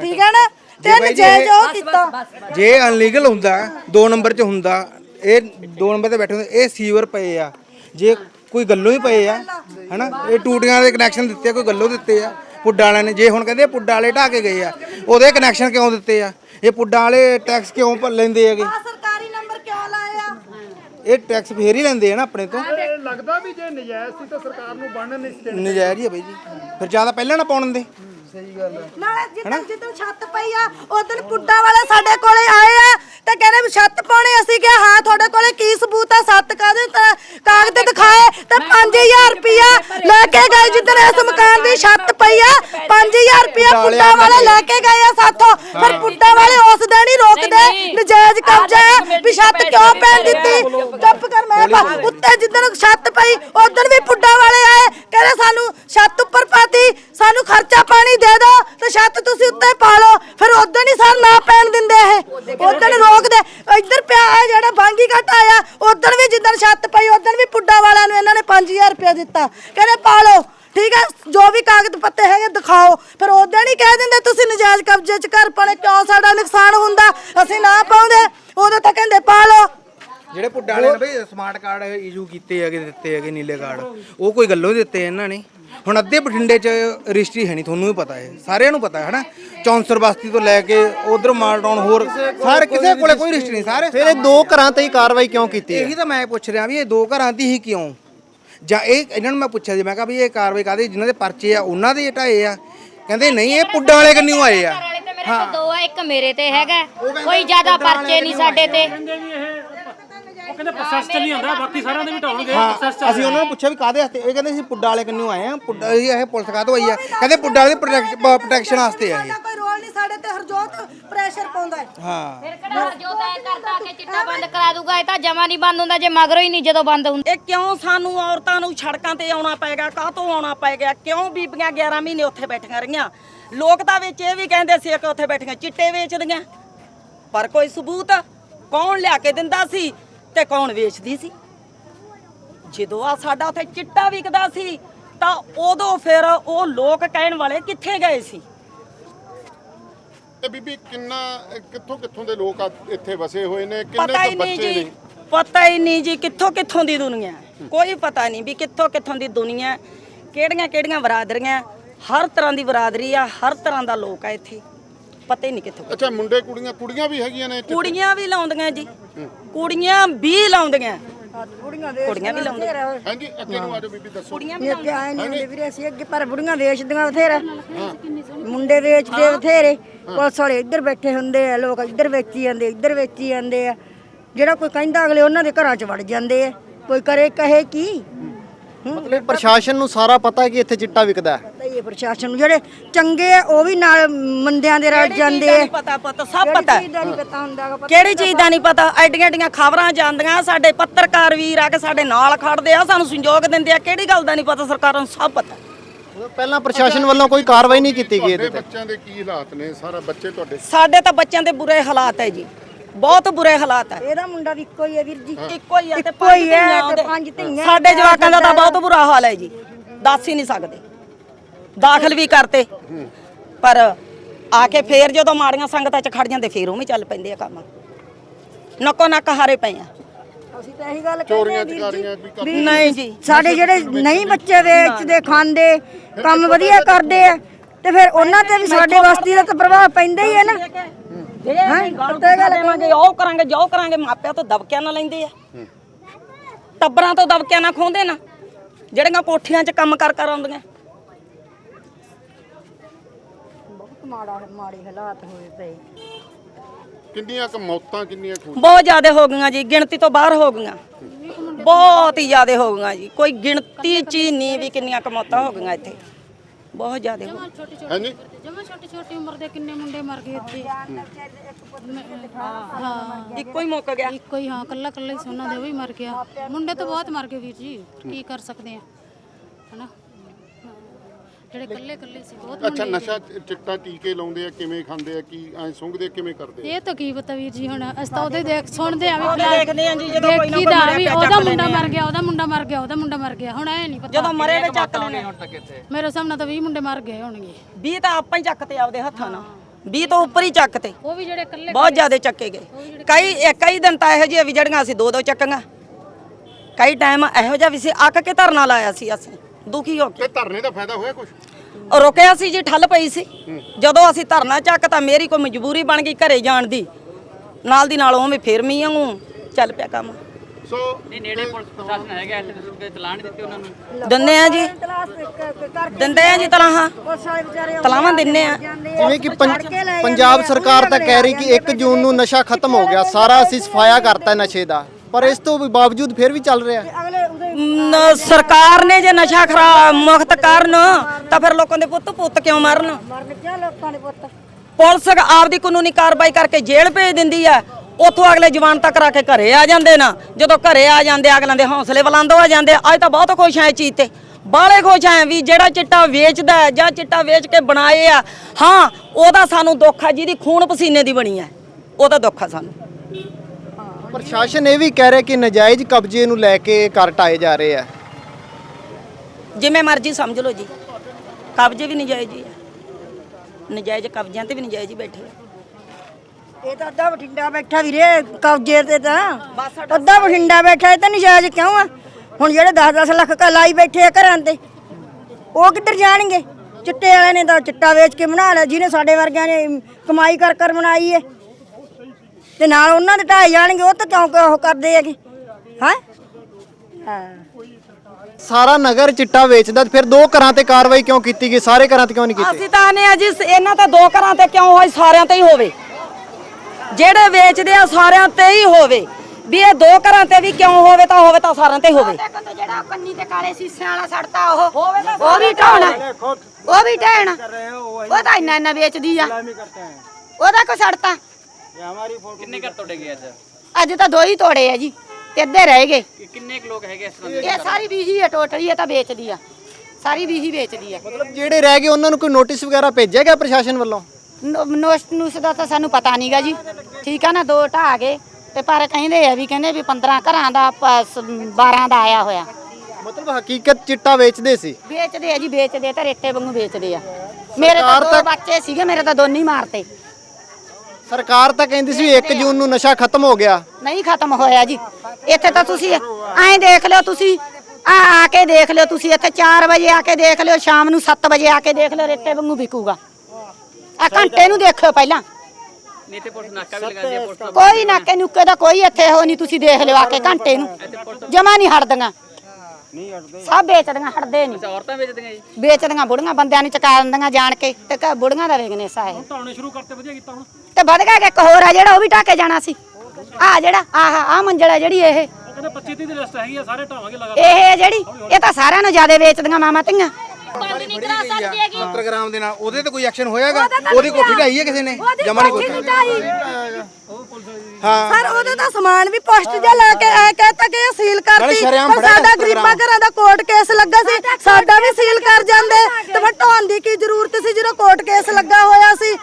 Speaker 3: ਠੀਕ ਹੈ ਨਾ? ਤੇ ਨਜਾਇਜ਼ ਉਹ ਕੀਤਾ।
Speaker 8: ਜੇ ਅਨਲੀਗਲ ਹੁੰਦਾ ਦੋ ਨੰਬਰ 'ਚ ਹੁੰਦਾ ਇਹ ਦੋ ਨੰਬਰ ਤੇ ਬੈਠੇ ਹੁੰਦੇ ਇਹ ਸੀਵਰ ਪਏ ਆ। ਜੇ ਕੋਈ ਗੱਲੋਂ ਹੀ ਪਏ ਆ ਹਨਾ? ਇਹ ਟੂਟੀਆਂ ਦੇ ਕਨੈਕਸ਼ਨ ਦਿੱਤੇ ਆ ਕੋਈ ਗੱਲੋਂ ਦਿੱਤੇ ਆ। ਪੁੱਡਾ ਵਾਲਿਆਂ ਨੇ ਜੇ ਹੁਣ ਕਹਿੰਦੇ ਪੁੱਡਾ ਵਾਲੇ ਢਾਹ ਕੇ ਗਏ ਆ ਉਹਦੇ ਕਨੈਕਸ਼ਨ ਕਿਉਂ ਦਿੱਤੇ ਆ? ਇਹ ਪੁੱਡਾ ਵਾਲੇ ਟੈਕਸ ਕਿਉਂ ਭਰ ਲੈਂਦੇ ਹੈਗੇ?
Speaker 3: ਆ ਸਰਕਾਰੀ ਨੰਬਰ ਕਿਉਂ ਲਾਏ ਆ?
Speaker 8: ਇਹ ਟੈਕਸ ਫੇਰ ਹੀ ਲੈਂਦੇ ਆ ਨਾ ਆਪਣੇ ਤੋਂ।
Speaker 1: ਲੱਗਦਾ ਵੀ ਜੇ ਨਜਾਇਜ਼ ਸੀ ਤਾਂ ਸਰਕਾਰ ਨੂੰ ਬਣਨ ਨਹੀਂ
Speaker 8: ਨਜਾਇਜ਼ ਹੀ ਆ ਬਈ ਜੀ। ਫਿਰ ਜ਼ਿਆਦਾ ਪਹਿਲਾਂ ਨਾ ਪਾਉਣ ਦੇ
Speaker 3: ਨਾਲੇ ਜਿੱਦਣ ਜਿੱਦਣ ਛੱਤ ਪਈ ਆ ਉਦੋਂ ਪੁੱਡਾ ਵਾਲੇ ਸਾਡੇ ਕੋਲੇ ਆਏ ਆ ਤੇ ਕਹਿੰਦੇ ਵੀ ਛੱਤ ਪਾਉਣੀ। ਅਸੀਂ ਕਿਹਾ ਹਾਂ ਤੁਹਾਡੇ ਕੋਲੇ ਕੀ ਸਬੂਤ ਆ? ਸੱਤ ਕਾਦੇ ਕਾਗਜ਼ ਦਿਖਾਏ ਤੇ 5000 ਰੁਪਇਆ ਲੈ ਕੇ ਗਏ ਜਿੱਦਣ ਇਸ ਮਕਾਨ ਦੀ ਛੱਤ ਪਈ ਆ 5000 ਰੁਪਇਆ ਪੁੱਡਾ ਵਾਲੇ ਲੈ ਕੇ ਗਏ ਆ ਸਾਥੋਂ। ਫਿਰ ਪੁੱਡਾ ਵਾਲੇ ਉਸ ਦਿਨ ਹੀ ਰੋਕਦੇ ਨਜਾਇਜ਼ ਕਬਜ਼ਾ ਹੈ ਵੀ ਛੱਤ ਕਿਉਂ ਪੈਣ ਦਿੱਤੀ? ਚੁੱਪ ਕਰ ਮੈਂ ਪਾ ਉੱਤੇ ਜਿੱਦਣ ਛੱਤ ਪਈ ਉਦੋਂ ਵੀ ਪੁੱਡਾ ਵਾਲੇ ਆਏ ਕਹਿੰਦੇ ਸਾਨੂੰ ਛੱਤ ਉੱਪਰ ਪਾਤੀ ਸਾਨੂੰ ਖਰਚਾ ਪਾਣੀ ਦੇ ਦਿਓ ਤੇ ਛੱਤ ਤੁਸੀਂ ਉੱਤੇ ਪਾ ਲਓ। ਫਿਰ ਉਦੋਂ ਹੀ ਸਰ ਨਾ ਪੈਣ ਦਿੰਦੇ ਇਹ। ਉਦੋਂ ਰੋਕਦੇ। ਇੱਧਰ ਪਿਆ ਆ ਜਿਹੜਾ ਬਾਂਗੀ ਘਟ ਆਇਆ ਉਦੋਂ ਵੀ ਜਿੱਦਣ ਛੱਤ ਪਈ ਉਦੋਂ ਵੀ ਪੁੱਡਾ ਵਾਲਿਆਂ ਨੂੰ ਇਹਨਾਂ ਨੇ 5000 ਰੁਪਏ ਦਿੱਤਾ। ਕਹਿੰਦੇ ਪਾ ਲਓ। ਠੀਕ ਹੈ? ਜੋ ਵੀ ਕਾਗਜ਼ ਪੱਤੇ ਹੈਗੇ ਦਿਖਾਓ। ਫਿਰ ਉਦੋਂ ਹੀ ਕਹਿ ਦਿੰਦੇ, ਤੁਸੀਂ ਨਜਾਇਜ਼ ਕਬਜ਼ੇ 'ਚ ਘਰ ਪਾਣੇ ਕਿਉਂ ਸਾਡਾ ਨੁਕਸਾਨ ਹੁੰਦਾ? ਅਸੀਂ ਨਾ ਪਾਉਂਦੇ। ਉਦੋਂ ਤਾਂ ਕਹਿੰਦੇ, ਪਾ ਲਓ।
Speaker 8: ਜਿਹੜੇ ਪੁੱਡਾ ਵਾਲੇ ਨੇ ਬਈ ਸਮਾਰਟ ਕਾਰਡ ਇਸ਼ੂ ਕੀਤੇ ਹੈਗੇ, ਦਿੱਤੇ ਹੈਗੇ ਨੀਲੇ ਕਾਰਡ ਉਹ ਕੋਈ ਗੱਲੋਂ ਹੀ ਦਿੱਤੇ ਇਹਨਾਂ ਨੇ? ਹੁਣ ਅੱਧੇ ਬਠਿੰਡੇ 'ਚ ਰਜਿਸਟਰੀ ਹੈ ਨਹੀਂ ਤੁਹਾਨੂੰ ਵੀ ਪਤਾ ਹੈ ਸਾਰਿਆਂ ਨੂੰ ਪਤਾ ਹੈ ਹਨਾ? ਚੌਂਸਰ ਬਸਤੀ ਤੋਂ ਲੈ ਕੇ ਉਧਰ ਮਾਲਟਾਊਨ ਹੋਰ ਸਾਰੇ ਕਿਸੇ ਕੋਲੇ ਕੋਈ ਰਜਿਸਟਰੀ ਨਹੀਂ ਸਾਰੇ
Speaker 1: ਫਿਰ ਇਹ ਦੋ ਘਰਾਂ ਤੇ ਹੀ ਕਾਰਵਾਈ ਕਿਉਂ ਕੀਤੀ ਹੈ?
Speaker 8: ਇਹੀ ਤਾਂ ਮੈਂ ਪੁੱਛ ਰਿਹਾ ਵੀ ਇਹ ਦੋ ਘਰਾਂ ਦੀ ਹੀ ਕਿਉਂ? ਜਾਂ ਇਹ ਇਹਨਾਂ ਨੂੰ ਮੈਂ ਪੁੱਛਿਆ ਸੀ ਮੈਂ ਕਿਹਾ ਵੀ ਇਹ ਕਾਰਵਾਈ ਕਾਦੇ ਜਿਨ੍ਹਾਂ ਦੇ ਪਰਚੇ ਆ ਉਹਨਾਂ ਦੇ ਢਾਏ ਆ? ਕਹਿੰਦੇ ਨਹੀਂ ਇਹ ਪੁੱਡਾਂ ਵਾਲੇ ਕੰਨਿਓ ਆਏ ਆ?
Speaker 5: ਕੋਲ ਦੋ ਆ ਇੱਕ ਮੇਰੇ ਤੇ ਹੈਗਾ। ਕੋਈ ਜ਼ਿਆਦਾ ਪਰਚੇ ਨਹੀਂ ਸਾਡੇ ਤੇ।
Speaker 9: ਉਹ ਕਹਿੰਦੇ ਪ੍ਰੋਸੈਸ ਚੱਲੀ ਜਾਂਦਾ ਬਾਕੀ ਸਾਰਿਆਂ ਦੇ ਵੀ ਢਾਉਣਗੇ
Speaker 8: ਹਾਂ
Speaker 9: ਪ੍ਰੋਸੈਸ
Speaker 8: ਅਸੀਂ ਉਹਨਾਂ ਨੂੰ ਪੁੱਛਿਆ ਵੀ ਕਾਦੇ ਵਾਸਤੇ? ਇਹ ਕਹਿੰਦੇ ਸੀ ਪੁੱਡਾ ਵਾਲੇ ਕੰਨਿਓ ਆਏ ਆ ਪੁੱਡਾ ਇਹ ਇਹ ਪੁਲਿਸ ਕਾਹਤੋਂ ਆਈ ਆ? ਕਹਿੰਦੇ ਪੁੱਡਾ ਵਾਲੇ ਪ੍ਰੋਟੈਕਸ਼ਨ ਵਾਸਤੇ ਆ ਇਹ
Speaker 3: ਸਾਡਾ ਕੋਈ ਰੋਲ ਨਹੀਂ ਸਾਡੇ ਤੇ ਹਰਜੋਤ ਪ੍ਰੈਸ਼ਰ ਪਾਉਂਦਾ ਹੈ।
Speaker 8: ਹਾਂ।
Speaker 5: ਫਿਰ ਕਿਹੜਾ ਜੋ ਤੈਅ ਕਰਤਾ ਕਿ ਚਿੱਟਾ ਬੰਦ ਕਰਾ ਦੂਗਾ ਇਹ ਤਾਂ ਜਮਾ ਨਹੀਂ ਬੰਦ ਹੁੰਦਾ ਜੇ ਮਗਰੋਂ ਹੀ ਨਹੀਂ ਜਦੋਂ ਬੰਦ ਹੁੰਦਾ।
Speaker 4: ਇਹ ਕਿਉਂ ਸਾਨੂੰ ਔਰਤਾਂ ਨੂੰ ਸੜਕਾਂ ਤੇ ਆਉਣਾ ਪਏਗਾ ਕਾਹਤੋਂ ਆਉਣਾ ਪਏਗਾ ਕਿਉਂ ਬੀਬੀਆਂ 11 ਮਹੀਨੇ ਉੱਥੇ ਬੈਠੀਆਂ ਰਹੀਆਂ? ਲੋਕ ਤਾਂ ਵਿੱਚ ਇਹ ਵੀ ਕਹਿੰਦੇ ਸੀ ਕਿ ਉੱਥੇ ਬੈਠੀਆਂ ਚਿੱਟੇ ਵੇਚਦੀਆਂ। ਪਰ ਕੋਈ ਸਬੂਤ ਕੌਣ ਲਿਆ ਕੇ ਦਿੰਦਾ ਸੀ? ਤੇ ਕੌਣ ਵੇਚਦੀ ਸੀ? ਜਦੋਂ ਆ ਸਾਡਾ ਉੱਥੇ ਚਿੱਟਾ ਵਿਕਦਾ ਸੀ ਤਾਂ ਉਦੋਂ ਫਿਰ ਉਹ ਲੋਕ ਕਹਿਣ ਵਾਲੇ ਕਿੱਥੇ ਗਏ ਸੀ?
Speaker 10: ਤੇ ਬੀਬੀ ਕਿੰਨਾ ਕਿੱਥੋਂ ਕਿੱਥੋਂ ਦੇ ਲੋਕ ਇੱਥੇ ਵਸੇ ਹੋਏ ਨੇ? ਕਿੰਨੇ
Speaker 4: ਪਤਾ ਹੀ
Speaker 10: ਕੁ
Speaker 4: ਨਹੀਂ
Speaker 10: ਬੱਚੇ
Speaker 4: ਜੀ
Speaker 10: ਨੇ?
Speaker 4: ਪਤਾ ਹੀ ਨਹੀਂ ਜੀ ਕਿੱਥੋਂ ਕਿੱਥੋਂ ਦੀ ਦੁਨੀਆ ਹੈ। ਕੋਈ ਪਤਾ ਨਹੀਂ ਵੀ ਕਿੱਥੋਂ ਕਿੱਥੋਂ ਦੀ ਦੁਨੀਆ ਹੈ, ਕਿਹੜੀਆਂ ਕਿਹੜੀਆਂ ਬਰਾਦਰੀਆਂ ਹਰ ਤਰ੍ਹਾਂ ਦੀ ਬਰਾਦਰੀ ਆ ਹਰ ਤਰ੍ਹਾਂ ਦਾ ਲੋਕ ਆ ਇੱਥੇ। ਪਤਾ ਹੀ ਨਹੀਂ ਕਿੱਥੋਂ।
Speaker 10: ਅੱਛਾ ਮੁੰਡੇ ਕੁੜੀਆਂ ਕੁੜੀਆਂ ਵੀ ਹੈਗੀਆਂ ਨੇ ਇੱਥੇ?
Speaker 4: ਕੁੜੀਆਂ ਵੀ ਲਾਉਂਦੀਆਂ ਜੀ। ਕੁੜੀਆਂ ਵੀ ਲਾਉਂਦੀਆਂ। ਕੁੜੀਆਂ ਵੀ ਲਾਉਂਦੀਆਂ।
Speaker 10: ਹਾਂਜੀ ਅੱਗੇ ਨੂੰ ਆਜੋ ਬੀਬੀ ਦੱਸੋ।
Speaker 4: ਕੁੜੀਆਂ ਵੀ ਲਾਉਂਦੀਆਂ
Speaker 3: ਆਏ ਨਹੀਂ ਹੁੰਦੇ ਵੀਰੇ ਅਸੀਂ ਅੱਗੇ ਪਰ ਬੁੜੀਆਂ ਵੇਚਦੀਆਂ ਬਥੇਰਾ। ਮੁੰਡੇ ਵੇਚਦੇ ਬਥੇਰੇ। ਪੁਲਿਸ ਵਾਲੇ ਇੱਧਰ ਬੈਠੇ ਹੁੰਦੇ ਆ ਲੋਕ ਇੱਧਰ ਵੇਚੀ ਜਾਂਦੇ ਇੱਧਰ ਵੇਚੀ ਜਾਂਦੇ ਆ। ਜਿਹੜਾ ਕੋਈ ਕਹਿੰਦਾ ਅਗਲੇ ਉਹਨਾਂ ਦੇ ਘਰਾਂ 'ਚ ਵੜ ਜਾਂਦੇ ਆ। ਕੋਈ ਕਰੇ ਕਹੇ ਕੀ?
Speaker 1: ਮਤਲਬ ਪ੍ਰਸ਼ਾਸਨ ਨੂੰ ਸਾਰਾ ਪਤਾ ਹੈ ਕਿ ਇੱਥੇ ਚਿੱਟਾ ਵਿਕਦਾ ਹੈ।
Speaker 3: ਪਤਾ ਹੀ ਹੈ ਪ੍ਰਸ਼ਾਸਨ ਨੂੰ ਜਿਹੜੇ ਚੰਗੇ ਆ ਉਹ ਵੀ ਨਾਲ ਮੰਦਿਆਂ ਦੇ ਰਲ ਜਾਂਦੇ ਆ।
Speaker 4: ਪਤਾ ਪਤਾ ਸਭ ਪਤਾ
Speaker 3: ਚੀਜ਼ ਦਾ ਨਹੀਂ ਪਤਾ ਹੁੰਦਾ ਗਾ, ਪਤਾ?
Speaker 4: ਕਿਹੜੀ ਚੀਜ਼ ਦਾ ਨਹੀਂ ਪਤਾ? ਐਡੀਆਂ ਐਡੀਆਂ ਖਬਰਾਂ ਜਾਂਦੀਆਂ ਸਾਡੇ ਪੱਤਰਕਾਰ ਵੀਰ ਆ ਕੇ ਸਾਡੇ ਨਾਲ ਖੜਦੇ ਆ ਸਾਨੂੰ ਸੰਯੋਗ ਦਿੰਦੇ ਆ ਕਿਹੜੀ ਗੱਲ ਦਾ ਨਹੀਂ ਪਤਾ ਸਰਕਾਰਾਂ ਨੂੰ ਸਭ ਪਤਾ।
Speaker 1: ਪਹਿਲਾਂ ਪ੍ਰਸ਼ਾਸਨ ਵੱਲੋਂ ਕੋਈ ਕਾਰਵਾਈ ਨਹੀਂ ਕੀਤੀ ਗਈ ਇਹਦੇ ਤੇ।
Speaker 10: ਬੱਚਿਆਂ ਦੇ ਕੀ ਹਾਲਾਤ ਨੇ? ਸਾਰਾ ਬੱਚੇ ਤੁਹਾਡੇ
Speaker 4: ਸਾਡੇ ਤਾਂ ਬੱਚਿਆਂ ਦੇ ਬੁਰੇ ਹਾਲਾਤ ਹੈ ਜੀ। ਬਹੁਤ ਬੁਰੇ ਹਾਲਾਤ ਹੈ।
Speaker 3: ਇਹਦਾ ਮੁੰਡਾ ਵੀ ਇੱਕੋ ਹੀ ਹੈ ਵੀਰ ਜੀ।
Speaker 4: ਇੱਕੋ ਹੀ ਆ ਤੇ
Speaker 3: ਇੱਕੋ
Speaker 4: ਪੰਜ
Speaker 3: ਹੀ ਹੈ
Speaker 4: ਧੀਆਂ
Speaker 3: ਤੇ। ਪੰਜ ਧੀਆਂ
Speaker 4: ਸਾਡੇ ਜਵਾਕਾਂ ਦਾ ਤਾਂ ਬਹੁਤ ਬੁਰਾ ਹਾਲ ਹੈ ਜੀ। ਦੱਸ ਹੀ ਨਹੀਂ ਸਕਦੇ। ਦਾਖਲ ਵੀ ਕਰਤੇ। ਪਰ ਆ ਕੇ ਫੇਰ ਜਦੋਂ ਮਾੜੀਆਂ ਸੰਗਤਾਂ 'ਚ ਖੜ ਜਾਂਦੇ ਫੇਰ ਉਹ ਵੀ ਚੱਲ ਪੈਂਦੇ ਆ ਕੰਮ। ਨੱਕੋ ਨੱਕ ਹਾਰੇ ਪਏ ਆ।
Speaker 3: ਅਸੀਂ ਤਾਂ ਇਹੀ ਗੱਲ ਕਹਿੰਦੇ
Speaker 10: ਚੋਰੀਆਂ
Speaker 3: ਆ ਵੀਰ
Speaker 10: ਚਕਾਰੀਆਂ
Speaker 3: ਜੀ
Speaker 4: ਨਹੀਂ ਜੀ।
Speaker 3: ਸਾਡੇ ਜਿਹੜੇ ਨਹੀਂ ਬੱਚੇ ਵੇਚਦੇ ਖਾਂਦੇ ਕੰਮ ਵਧੀਆ ਕਰਦੇ ਆ ਤੇ ਫਿਰ ਉਹਨਾਂ ਤੇ ਵੀ ਸਾਡੇ ਬਸਤੀ ਦਾ ਤਾਂ ਪ੍ਰਭਾਵ ਪੈਂਦਾ ਹੀ ਹੈ ਨਾ।
Speaker 4: ਹਾਂ? ਪਤਾ ਗੱਲ ਕਰਾਂਗੇ। ਉਹ ਕਰਾਂਗੇ ਜੋ ਕਰਾਂਗੇ ਮਾਪਿਆਂ ਤੋਂ ਦਬਕਿਆਂ ਨਾ ਲੈਂਦੇ ਆ। ਟੱਬਰਾਂ ਤੋਂ ਦਬਕਿਆਂ ਨਾ ਖੋਂਦੇ ਨਾ। ਜਿਹੜੀਆਂ ਕੋਠੀਆਂ 'ਚ ਕੰਮ ਕਰ ਕਰ ਆਉਂਦੀਆਂ।
Speaker 3: ਬਹੁਤ ਮਾੜਾ ਮਾੜੇ ਹਾਲਾਤ ਹੋਏ ਪਏ।
Speaker 10: ਕਿੰਨੀਆਂ ਕੁ ਮੌਤਾਂ ਕਿੰਨੀਆਂ ਖੂਨ
Speaker 4: ਬਹੁਤ ਜ਼ਿਆਦਾ ਹੋ ਗਈਆਂ ਜੀ ਗਿਣਤੀ ਤੋਂ ਬਾਹਰ ਹੋ ਗਈਆਂ। ਬਹੁਤ ਹੀ ਜ਼ਿਆਦਾ ਹੋ ਗਈਆਂ ਜੀ। ਕੋਈ ਗਿਣਤੀ ਚ ਹੀ ਨਹੀਂ ਵੀ ਕਿੰਨੀਆਂ ਕਮੌਤਾਂ ਹੋ ਗਈਆਂ ਇੱਥੇ। ਬਹੁਤ ਜ਼ਿਆਦਾ ਹੋ ਗਈਆਂ।
Speaker 10: ਹਾਂਜੀ
Speaker 5: ਜਮਾ ਛੋਟੀ ਛੋਟੀ ਉਮਰ ਦੇ ਕਿੰਨੇ ਮੁੰਡੇ ਮਰ ਗਏ ਇੱਥੇ? ਹਾਂ
Speaker 4: ਇੱਕੋ ਹੀ ਮੁੱਕ ਗਿਆ।
Speaker 5: ਇੱਕੋ ਹੀ ਹਾਂ ਕੱਲਾ ਕੱਲਾ ਹੀ ਸੋਨਾ ਦੇ ਉਹ ਵੀ ਮਰ ਗਿਆ। ਮੁੰਡੇ ਤਾਂ ਬਹੁਤ ਮਰ ਗਏ ਵੀਰ ਜੀ। ਕੀ ਕਰ ਸਕਦੇ ਆ? ਹਨਾ। ਜਿਹੜੇ ਕੱਲੇ ਕੱਲੇ ਸੀ ਬਹੁਤ
Speaker 10: ਅੱਛਾ ਨਸ਼ਾ ਚ- ਚਿੱਟਾ ਟੀਕੇ ਲਾਉਂਦੇ ਆ ਕਿਵੇਂ ਖਾਂਦੇ ਆ ਕੀ ਐ ਸੁੰਘਦੇ ਆ, ਕਿਵੇਂ ਕਰਦੇ ਆ?
Speaker 5: ਇਹ ਤਾਂ ਕੀ ਪਤਾ ਵੀਰ ਜੀ ਹੁਣ ਅਸੀਂ ਤਾਂ ਉਹਦੇ ਦੇਖ ਸੁਣਦੇ ਆ ਵੀ
Speaker 4: ਉਹਦੇ ਦੇਖਦੇ ਆ ਜੀ ਜਦੋਂ ਕੋਈ ਨਾ ਕੋਈ
Speaker 5: ਦਾ
Speaker 4: ਮਰਿਆ
Speaker 5: ਵੀ
Speaker 4: ਪਿਆ
Speaker 5: ਉਹਦਾ
Speaker 4: ਚੱਕ
Speaker 5: ਮੁੰਡਾ
Speaker 4: ਲੈਂਦੇ।
Speaker 5: ਮਰ ਗਿਆ ਉਹਦਾ ਮੁੰਡਾ ਮਰ ਗਿਆ ਉਹਦਾ ਮੁੰਡਾ ਮਰ ਗਿਆ ਹੁਣ ਐ ਨਹੀਂ ਪਤਾ
Speaker 4: ਜਦੋਂ ਮਰੇ ਦੇ ਚੱਕ ਲੈਣੇ
Speaker 5: ਮੇਰੇ ਸਾਹਮਣੇ ਤਾਂ 20 ਮੁੰਡੇ ਮਰ ਗਏ ਹੋਣਗੇ।
Speaker 4: 20 ਤਾਂ ਆਪਾਂ ਹੀ ਚੱਕਤੇ ਆਪਦੇ ਹੱਥਾਂ ਨਾਲ। 20 ਤੋਂ ਉੱਪਰ ਹੀ ਚੱਕ ਤੇ
Speaker 5: ਉਹ ਵੀ ਜਿਹੜੇ ਇਕੱਲੇ
Speaker 4: ਬਹੁਤ ਜ਼ਿਆਦਾ ਚੱਕੇ ਗਏ। ਕਈ ਇਹ ਕਈ ਦਿਨ ਤਾਂ ਇਹੋ ਜਿਹੇ ਵੀ ਜਿਹੜੀਆਂ ਅਸੀਂ ਦੋ ਦੋ ਚੱਕਾਂਗਾ ਕਈ ਟਾਈਮ ਇਹੋ ਜਿਹਾ ਵੀ ਸੀ ਅੱਕ ਕੇ ਧਰਨਾ ਲਾਇਆ ਸੀ ਅਸੀਂ। ਦੁਖੀ ਹੋ ਕੇ।
Speaker 10: ਤੇ ਧਰਨੇ ਦਾ ਫਾਇਦਾ ਹੋਇਆ ਕੁਝ
Speaker 4: ਰੁਕਿਆ ਸੀ ਜੀ ਠੱਲ ਪਈ ਸੀ। ਜਦੋਂ ਅਸੀਂ ਧਰਨਾ ਚੱਕ ਤਾਂ ਮੇਰੀ ਕੋਈ ਮਜਬੂਰੀ ਬਣ ਗਈ ਘਰੇ ਜਾਣ ਦੀ। ਨਾਲ ਦੀ ਨਾਲ ਉਵੇਂ ਫੇਰ ਮੀਆਂ ਨੂੰ ਚੱਲ ਪਿਆ ਕੰਮ।
Speaker 10: ਸੋ
Speaker 9: ਨੇੜੇ ਪੁਲਿਸ ਪ੍ਰਸ਼ਾਸਨ ਹੈਗਾ ਇੱਥੇ ਤੁਸੀਂ ਤਲਾਹ ਨਹੀਂ ਦਿੱਤੇ ਉਹਨਾਂ ਨੂੰ।
Speaker 4: ਦਿੰਦੇ ਆ ਜੀ। ਦਿੰਦੇ ਆ ਜੀ ਤਲਾਹਾਂ। ਤਲਾਹਾਂ ਦਿੰਦੇ ਆ।
Speaker 1: ਜਿਵੇਂ ਕਿ ਪੰਜ- ਪੰਜਾਬ ਸਰਕਾਰ ਤਾਂ ਕਹਿ ਰਹੀ ਕਿ 1 ਜੂਨ ਨੂੰ ਨਸ਼ਾ ਖਤਮ ਹੋ ਗਿਆ ਸਾਰਾ ਅਸੀਂ ਸਫਾਇਆ ਕਰਤਾ ਨਸ਼ੇ ਦਾ। ਪਰ ਇਸ ਤੋਂ ਵੀ ਬਾਵਜੂਦ ਫਿਰ ਵੀ ਚੱਲ ਰਿਹਾ।
Speaker 4: ਨ- ਸਰਕਾਰ ਨੇ ਜੇ ਨਸ਼ਾ ਖਰਾ ਮੁਕਤ ਕਰਨ ਤਾਂ ਫਿਰ ਲੋਕਾਂ ਦੇ ਪੁੱਤ ਪੁੱਤ ਕਿਉਂ ਮਰਨ? ਪੁਲਿਸ ਆਪਦੀ ਕਾਨੂੰਨੀ ਕਾਰਵਾਈ ਕਰਕੇ ਜੇਲ੍ਹ ਭੇਜ ਦਿੰਦੀ ਆ। ਉੱਥੋਂ ਅਗਲੇ ਜਵਾਨ ਤੱਕ ਕਰਾ ਕੇ ਘਰੇ ਆ ਜਾਂਦੇ ਨਾ। ਜਦੋਂ ਘਰੇ ਆ ਜਾਂਦੇ ਅਗਲਾਂ ਦੇ ਹੌਸਲੇ ਬੁਲੰਦ ਹੋ ਜਾਂਦੇ। ਅੱਜ ਤਾਂ ਬਹੁਤ ਖੁਸ਼ ਆ ਇਹ ਚੀਜ਼ ਤੇ। ਬਾਹਲੇ ਖੁਸ਼ ਆ ਵੀ ਜਿਹੜਾ ਚਿੱਟਾ ਵੇਚਦਾ ਹੈ ਜਾਂ ਚਿੱਟਾ ਵੇਚ ਕੇ ਬਣਾਏ ਆ ਹਾਂ ਉਹਦਾ ਸਾਨੂੰ ਦੁੱਖ ਆ ਜਿਹਦੀ ਖੂਨ ਪਸੀਨੇ ਦੀ ਬਣੀ ਆ। ਉਹਦਾ ਦੁੱਖ ਆ ਸਾਨੂੰ।
Speaker 1: ਪ੍ਰਸ਼ਾਸਨ ਇਹ ਵੀ ਕਹਿ ਰਿਹਾ ਕਿ ਨਜਾਇਜ਼ ਕਬਜ਼ੇ ਨੂੰ ਲੈ ਕੇ ਕਰ ਟਾਏ ਜਾ ਰਹੇ ਆ।
Speaker 4: ਜਿਵੇਂ ਮਰਜ਼ੀ ਸਮਝ ਲਓ ਜੀ। ਕਬਜ਼ੇ ਵੀ ਨਜਾਇਜ਼ ਹੀ ਆ। ਨਜਾਇਜ਼ ਕਬਜ਼ਿਆਂ ਤੇ ਵੀ ਨਜਾਇਜ਼ ਹੀ ਬੈਠੇ ਆ।
Speaker 2: ਇਹ ਤਾਂ ਅੱਧਾ ਬਠਿੰਡਾ ਬੈਠਾ ਵੀਰੇ ਕਬਜ਼ੇ ਤੇ ਤਾਂ। ਅੱਧਾ ਬਠਿੰਡਾ ਬੈਠਾ ਇਹ ਤਾਂ ਨਜਾਇਜ਼ ਕਿਉਂ ਆ? ਹੁਣ ਜਿਹੜੇ 10-10 ਲੱਖ ਕਾ ਲਾਈ ਬੈਠੇ ਆ ਘਰਾਂ ਤੇ ਉਹ ਕਿੱਧਰ ਜਾਣਗੇ? ਚਿੱਟੇ ਵਾਲੇ ਨੇ ਤਾਂ ਚਿੱਟਾ ਵੇਚ ਕੇ ਬਣਾ ਲਿਆ ਜਿਹਨੇ ਸਾਡੇ ਵਰਗਿਆਂ ਨੇ ਕਮਾਈ ਕਰ ਕਰ ਬਣਾਈ ਏ। ਤੇ ਨਾਲ ਉਹਨਾਂ ਦੇ ਢਾਈ ਜਾਣਗੇ ਉਹ ਤਾਂ ਕਿਉਂ ਕਿ ਉਹ ਕਰਦੇ ਹੈਗੇ। ਹਾਂ? ਹਾਂ।
Speaker 1: ਸਾਰਾ ਨਗਰ ਚਿੱਟਾ ਵੇਚਦਾ ਤੇ ਫਿਰ ਦੋ ਘਰਾਂ ਤੇ ਕਾਰਵਾਈ ਕਿਉਂ ਕੀਤੀ ਗਈ? ਸਾਰੇ ਘਰਾਂ ਤੇ ਕਿਉਂ ਨਹੀਂ ਕੀਤੀ?
Speaker 4: ਅਸੀਂ ਤਾਂ ਆਨੇ ਆ ਜੀ ਇਹਨਾਂ ਤਾਂ ਦੋ ਘਰਾਂ ਤੇ ਕਿਉਂ ਹੋਈ ਸਾਰਿਆਂ ਤੇ ਹੀ ਹੋਵੇ। ਜਿਹੜੇ ਵੇਚਦੇ ਆ ਸਾਰਿਆਂ ਤੇ ਹੀ ਹੋਵੇ। ਵੀ ਇਹ ਦੋ ਘਰਾਂ ਤੇ ਵੀ ਕਿਉਂ ਹੋਵੇ ਤਾਂ ਹੋਵੇ ਤਾਂ ਸਾਰਿਆਂ ਤੇ ਹੀ ਹੋਵੇ।
Speaker 2: ਜਿਹੜਾ ਉਹ ਕੰਨੀ ਤੇ ਕਾਲੇ ਸੀਸਿਆਂ ਵਾਲਾ ਸੜਤਾ ਉਹ ਉਹ ਵੀ ਢਾਉਣਾ ਉਹ ਵੀ ਢਾਉਣਾ ਉਹ ਤਾਂ ਇੰਨਾ ਇੰਨਾ ਵੇਚਦੀ ਆ। ਉਹਦਾ ਕੋ ਸੜਤਾ।
Speaker 9: ਕਿੰਨੇ ਘਰ ਤੋੜੇ ਗਏ ਅੱਜ?
Speaker 2: ਅੱਜ ਤਾਂ ਦੋ ਹੀ ਤੋੜੇ ਆ ਜੀ ਤੇ ਅੱਧੇ ਰਹਿ ਗਏ।
Speaker 9: ਕਿ ਕਿੰਨੇ ਕੁ ਲੋਕ ਹੈਗੇ ਇਸ ਤਰ੍ਹਾਂ ਦੇ?
Speaker 2: ਇਹ ਸਾਰੀ ਬੀਹੀ ਹੈ ਟੋਟਲੀ ਇਹ ਤਾਂ ਵੇਚਦੀ ਆ। ਸਾਰੀ ਬੀਹੀ ਵੇਚਦੀ ਆ।
Speaker 1: ਮਤਲਬ ਜਿਹੜੇ ਰਹਿ ਗਏ ਉਹਨਾਂ ਨੂੰ ਕੋਈ ਨੋਟਿਸ ਵਗੈਰਾ ਭੇਜਿਆ ਗਿਆ ਪ੍ਰਸ਼ਾਸਨ ਵੱਲੋਂ?
Speaker 2: ਨੋ- ਨੋਸ ਨੂਸ ਦਾ ਤਾਂ ਸਾਨੂੰ ਪਤਾ ਨਹੀਂਗਾ ਜੀ। ਠੀਕ ਆ ਨਾ ਦੋ ਢਾਹ ਗਏ ਤੇ ਪਰ ਕਹਿੰਦੇ ਆ ਵੀ ਕਹਿੰਦੇ ਵੀ 15 ਘਰਾਂ ਦਾ ਪ- ਸ- 12 ਦਾ ਆਇਆ ਹੋਇਆ।
Speaker 1: ਮਤਲਬ ਹਕੀਕਤ ਚਿੱਟਾ ਵੇਚਦੇ ਸੀ।
Speaker 2: ਵੇਚਦੇ ਆ ਜੀ ਵੇਚਦੇ ਆ ਤਾਂ ਰੇਤੇ ਵਾਂਗੂ ਵੇਚਦੇ ਆ। ਮੇਰੇ ਤਾਂ
Speaker 1: ਸਰਕਾਰ
Speaker 2: ਦੋ
Speaker 1: ਤਾਂ-
Speaker 2: ਬੱਚੇ ਸੀਗੇ ਮੇਰੇ ਤਾਂ ਦੋਨੇ ਹੀ ਮਾਰਤੇ।
Speaker 1: ਸਰਕਾਰ ਤਾਂ ਕਹਿੰਦੀ ਸੀ 1 ਜੂਨ ਨੂੰ ਨਸ਼ਾ ਖਤਮ ਹੋ ਗਿਆ।
Speaker 2: ਨਹੀਂ ਖਤਮ ਹੋਇਆ ਜੀ। ਇੱਥੇ ਤਾਂ ਤੁਸੀਂ ਐਂ ਦੇਖ ਲਿਓ ਤੁਸੀਂ ਆ ਆ ਕੇ ਦੇਖ ਲਿਓ ਤੁਸੀਂ ਇੱਥੇ 4 ਵਜੇ ਆ ਕੇ ਦੇਖ ਲਿਓ ਸ਼ਾਮ ਨੂੰ 7 ਵਜੇ ਆ ਕੇ ਦੇਖ ਲਿਓ ਰੇਤੇ ਵਾਂਗੂ ਵਿਕੂਗਾ। ਆ ਘੰਟੇ ਨੂੰ ਦੇਖਿਓ ਪਹਿਲਾਂ।
Speaker 9: ਨਹੀਂ ਤੇ ਪੁਲਿਸ ਨਾਕਾ ਵੀ ਲਗਾਉਂਦੀ ਹੈ ਪੁਲਿਸ ਦਾ
Speaker 2: ਕੋਈ ਨਾਕੇ ਨੁੱਕੇ ਦਾ ਕੋਈ ਇੱਥੇ ਹੋ ਨਹੀਂ ਤੁਸੀਂ ਦੇਖ ਲਿਓ ਆ ਕੇ ਘੰਟੇ ਨੂੰ। ਜਮਾ ਨਹੀਂ ਹਟਦੀਆਂ। ਸਭ ਵੇਚਦੀਆਂ ਹਟਦੇ ਨਹੀਂ।
Speaker 9: ਔਰਤਾਂ ਵੇਚਦੀਆਂ ਜੀ?
Speaker 2: ਵੇਚਦੀਆਂ ਬੁੜੀਆਂ ਬੰਦਿਆਂ ਨੂੰ ਚਕਾ ਦਿੰਦੀਆਂ ਜਾਣ ਕੇ ਤੇ ਬੁੜੀਆਂ ਦਾ ਵੇਗਨੇਸ ਆ ਇਹ।
Speaker 9: ਢਾਉਣੇ ਸ਼ੁਰੂ ਕਰਤੇ ਵਧੀਆ ਕੀਤਾ ਹੁਣ।
Speaker 2: ਤੇ ਵਧ ਗਿਆ ਕਿ ਇੱਕ ਹੋਰ ਆ ਜਿਹੜਾ ਉਹ ਵੀ ਢਾਕੇ ਜਾਣਾ ਸੀ। ਆ ਜਿਹੜਾ ਆਹ ਆ ਮੰਜ਼ਲ ਆ ਜਿਹੜੀ ਇਹ।
Speaker 9: ਉਹ ਕਹਿੰਦੇ 25 30 ਦੀ ਲਿਸਟ ਹੈਗੀ ਆ ਸਾਰੇ ਢਾਵਾਂਗੇ ਲਗਾ
Speaker 2: ਇਹ ਜਿਹੜੀ ਇਹ ਤਾਂ ਸਾਰਿਆਂ ਨੂੰ ਜ਼ਿਆਦਾ ਵੇਚਦੀਆਂ ਮਾਮਾ ਧੀਆਂ।
Speaker 8: 70 ਗ੍ਰਾਮ ਦੇ ਨਾਲ ਉਹਦੇ ਤੇ ਕੋਈ ਐਕਸ਼ਨ ਹੋਇਆਗਾ? ਉਹਦੀ ਕੋਠੀ ਢਾਈ ਹੈ ਕਿਸੇ ਨੇ? ਜਮਾ ਨਹੀਂ ਕੋਈ। ਹਾਂ।
Speaker 3: ਸਰ ਉਹਦੇ ਤਾਂ ਸਮਾਨ ਵੀ ਪੋਸਟ ਜਿਹਾ ਲਾ ਕੇ ਐ ਕਹਿਤਾ ਕਿ ਇਹ ਸੀਲ ਕਰਤੀ। ਪਰ ਸਾਡਾ
Speaker 8: 70
Speaker 3: ਗਰੀਬਾਂ ਘਰਾਂ ਦਾ ਕੋਰਟ ਕੇਸ ਲੱਗਾ ਸੀ। ਸਾਡਾ ਵੀ ਸੀਲ ਕਰ ਜਾਂਦੇ। ਤੇ ਫਿਰ ਦੀ ਕੀ ਜ਼ਰੂਰਤ ਸੀ ਜਦੋਂ ਕੋਰਟ ਕੇਸ ਲੱਗਾ ਹੋਇਆ ਸੀ?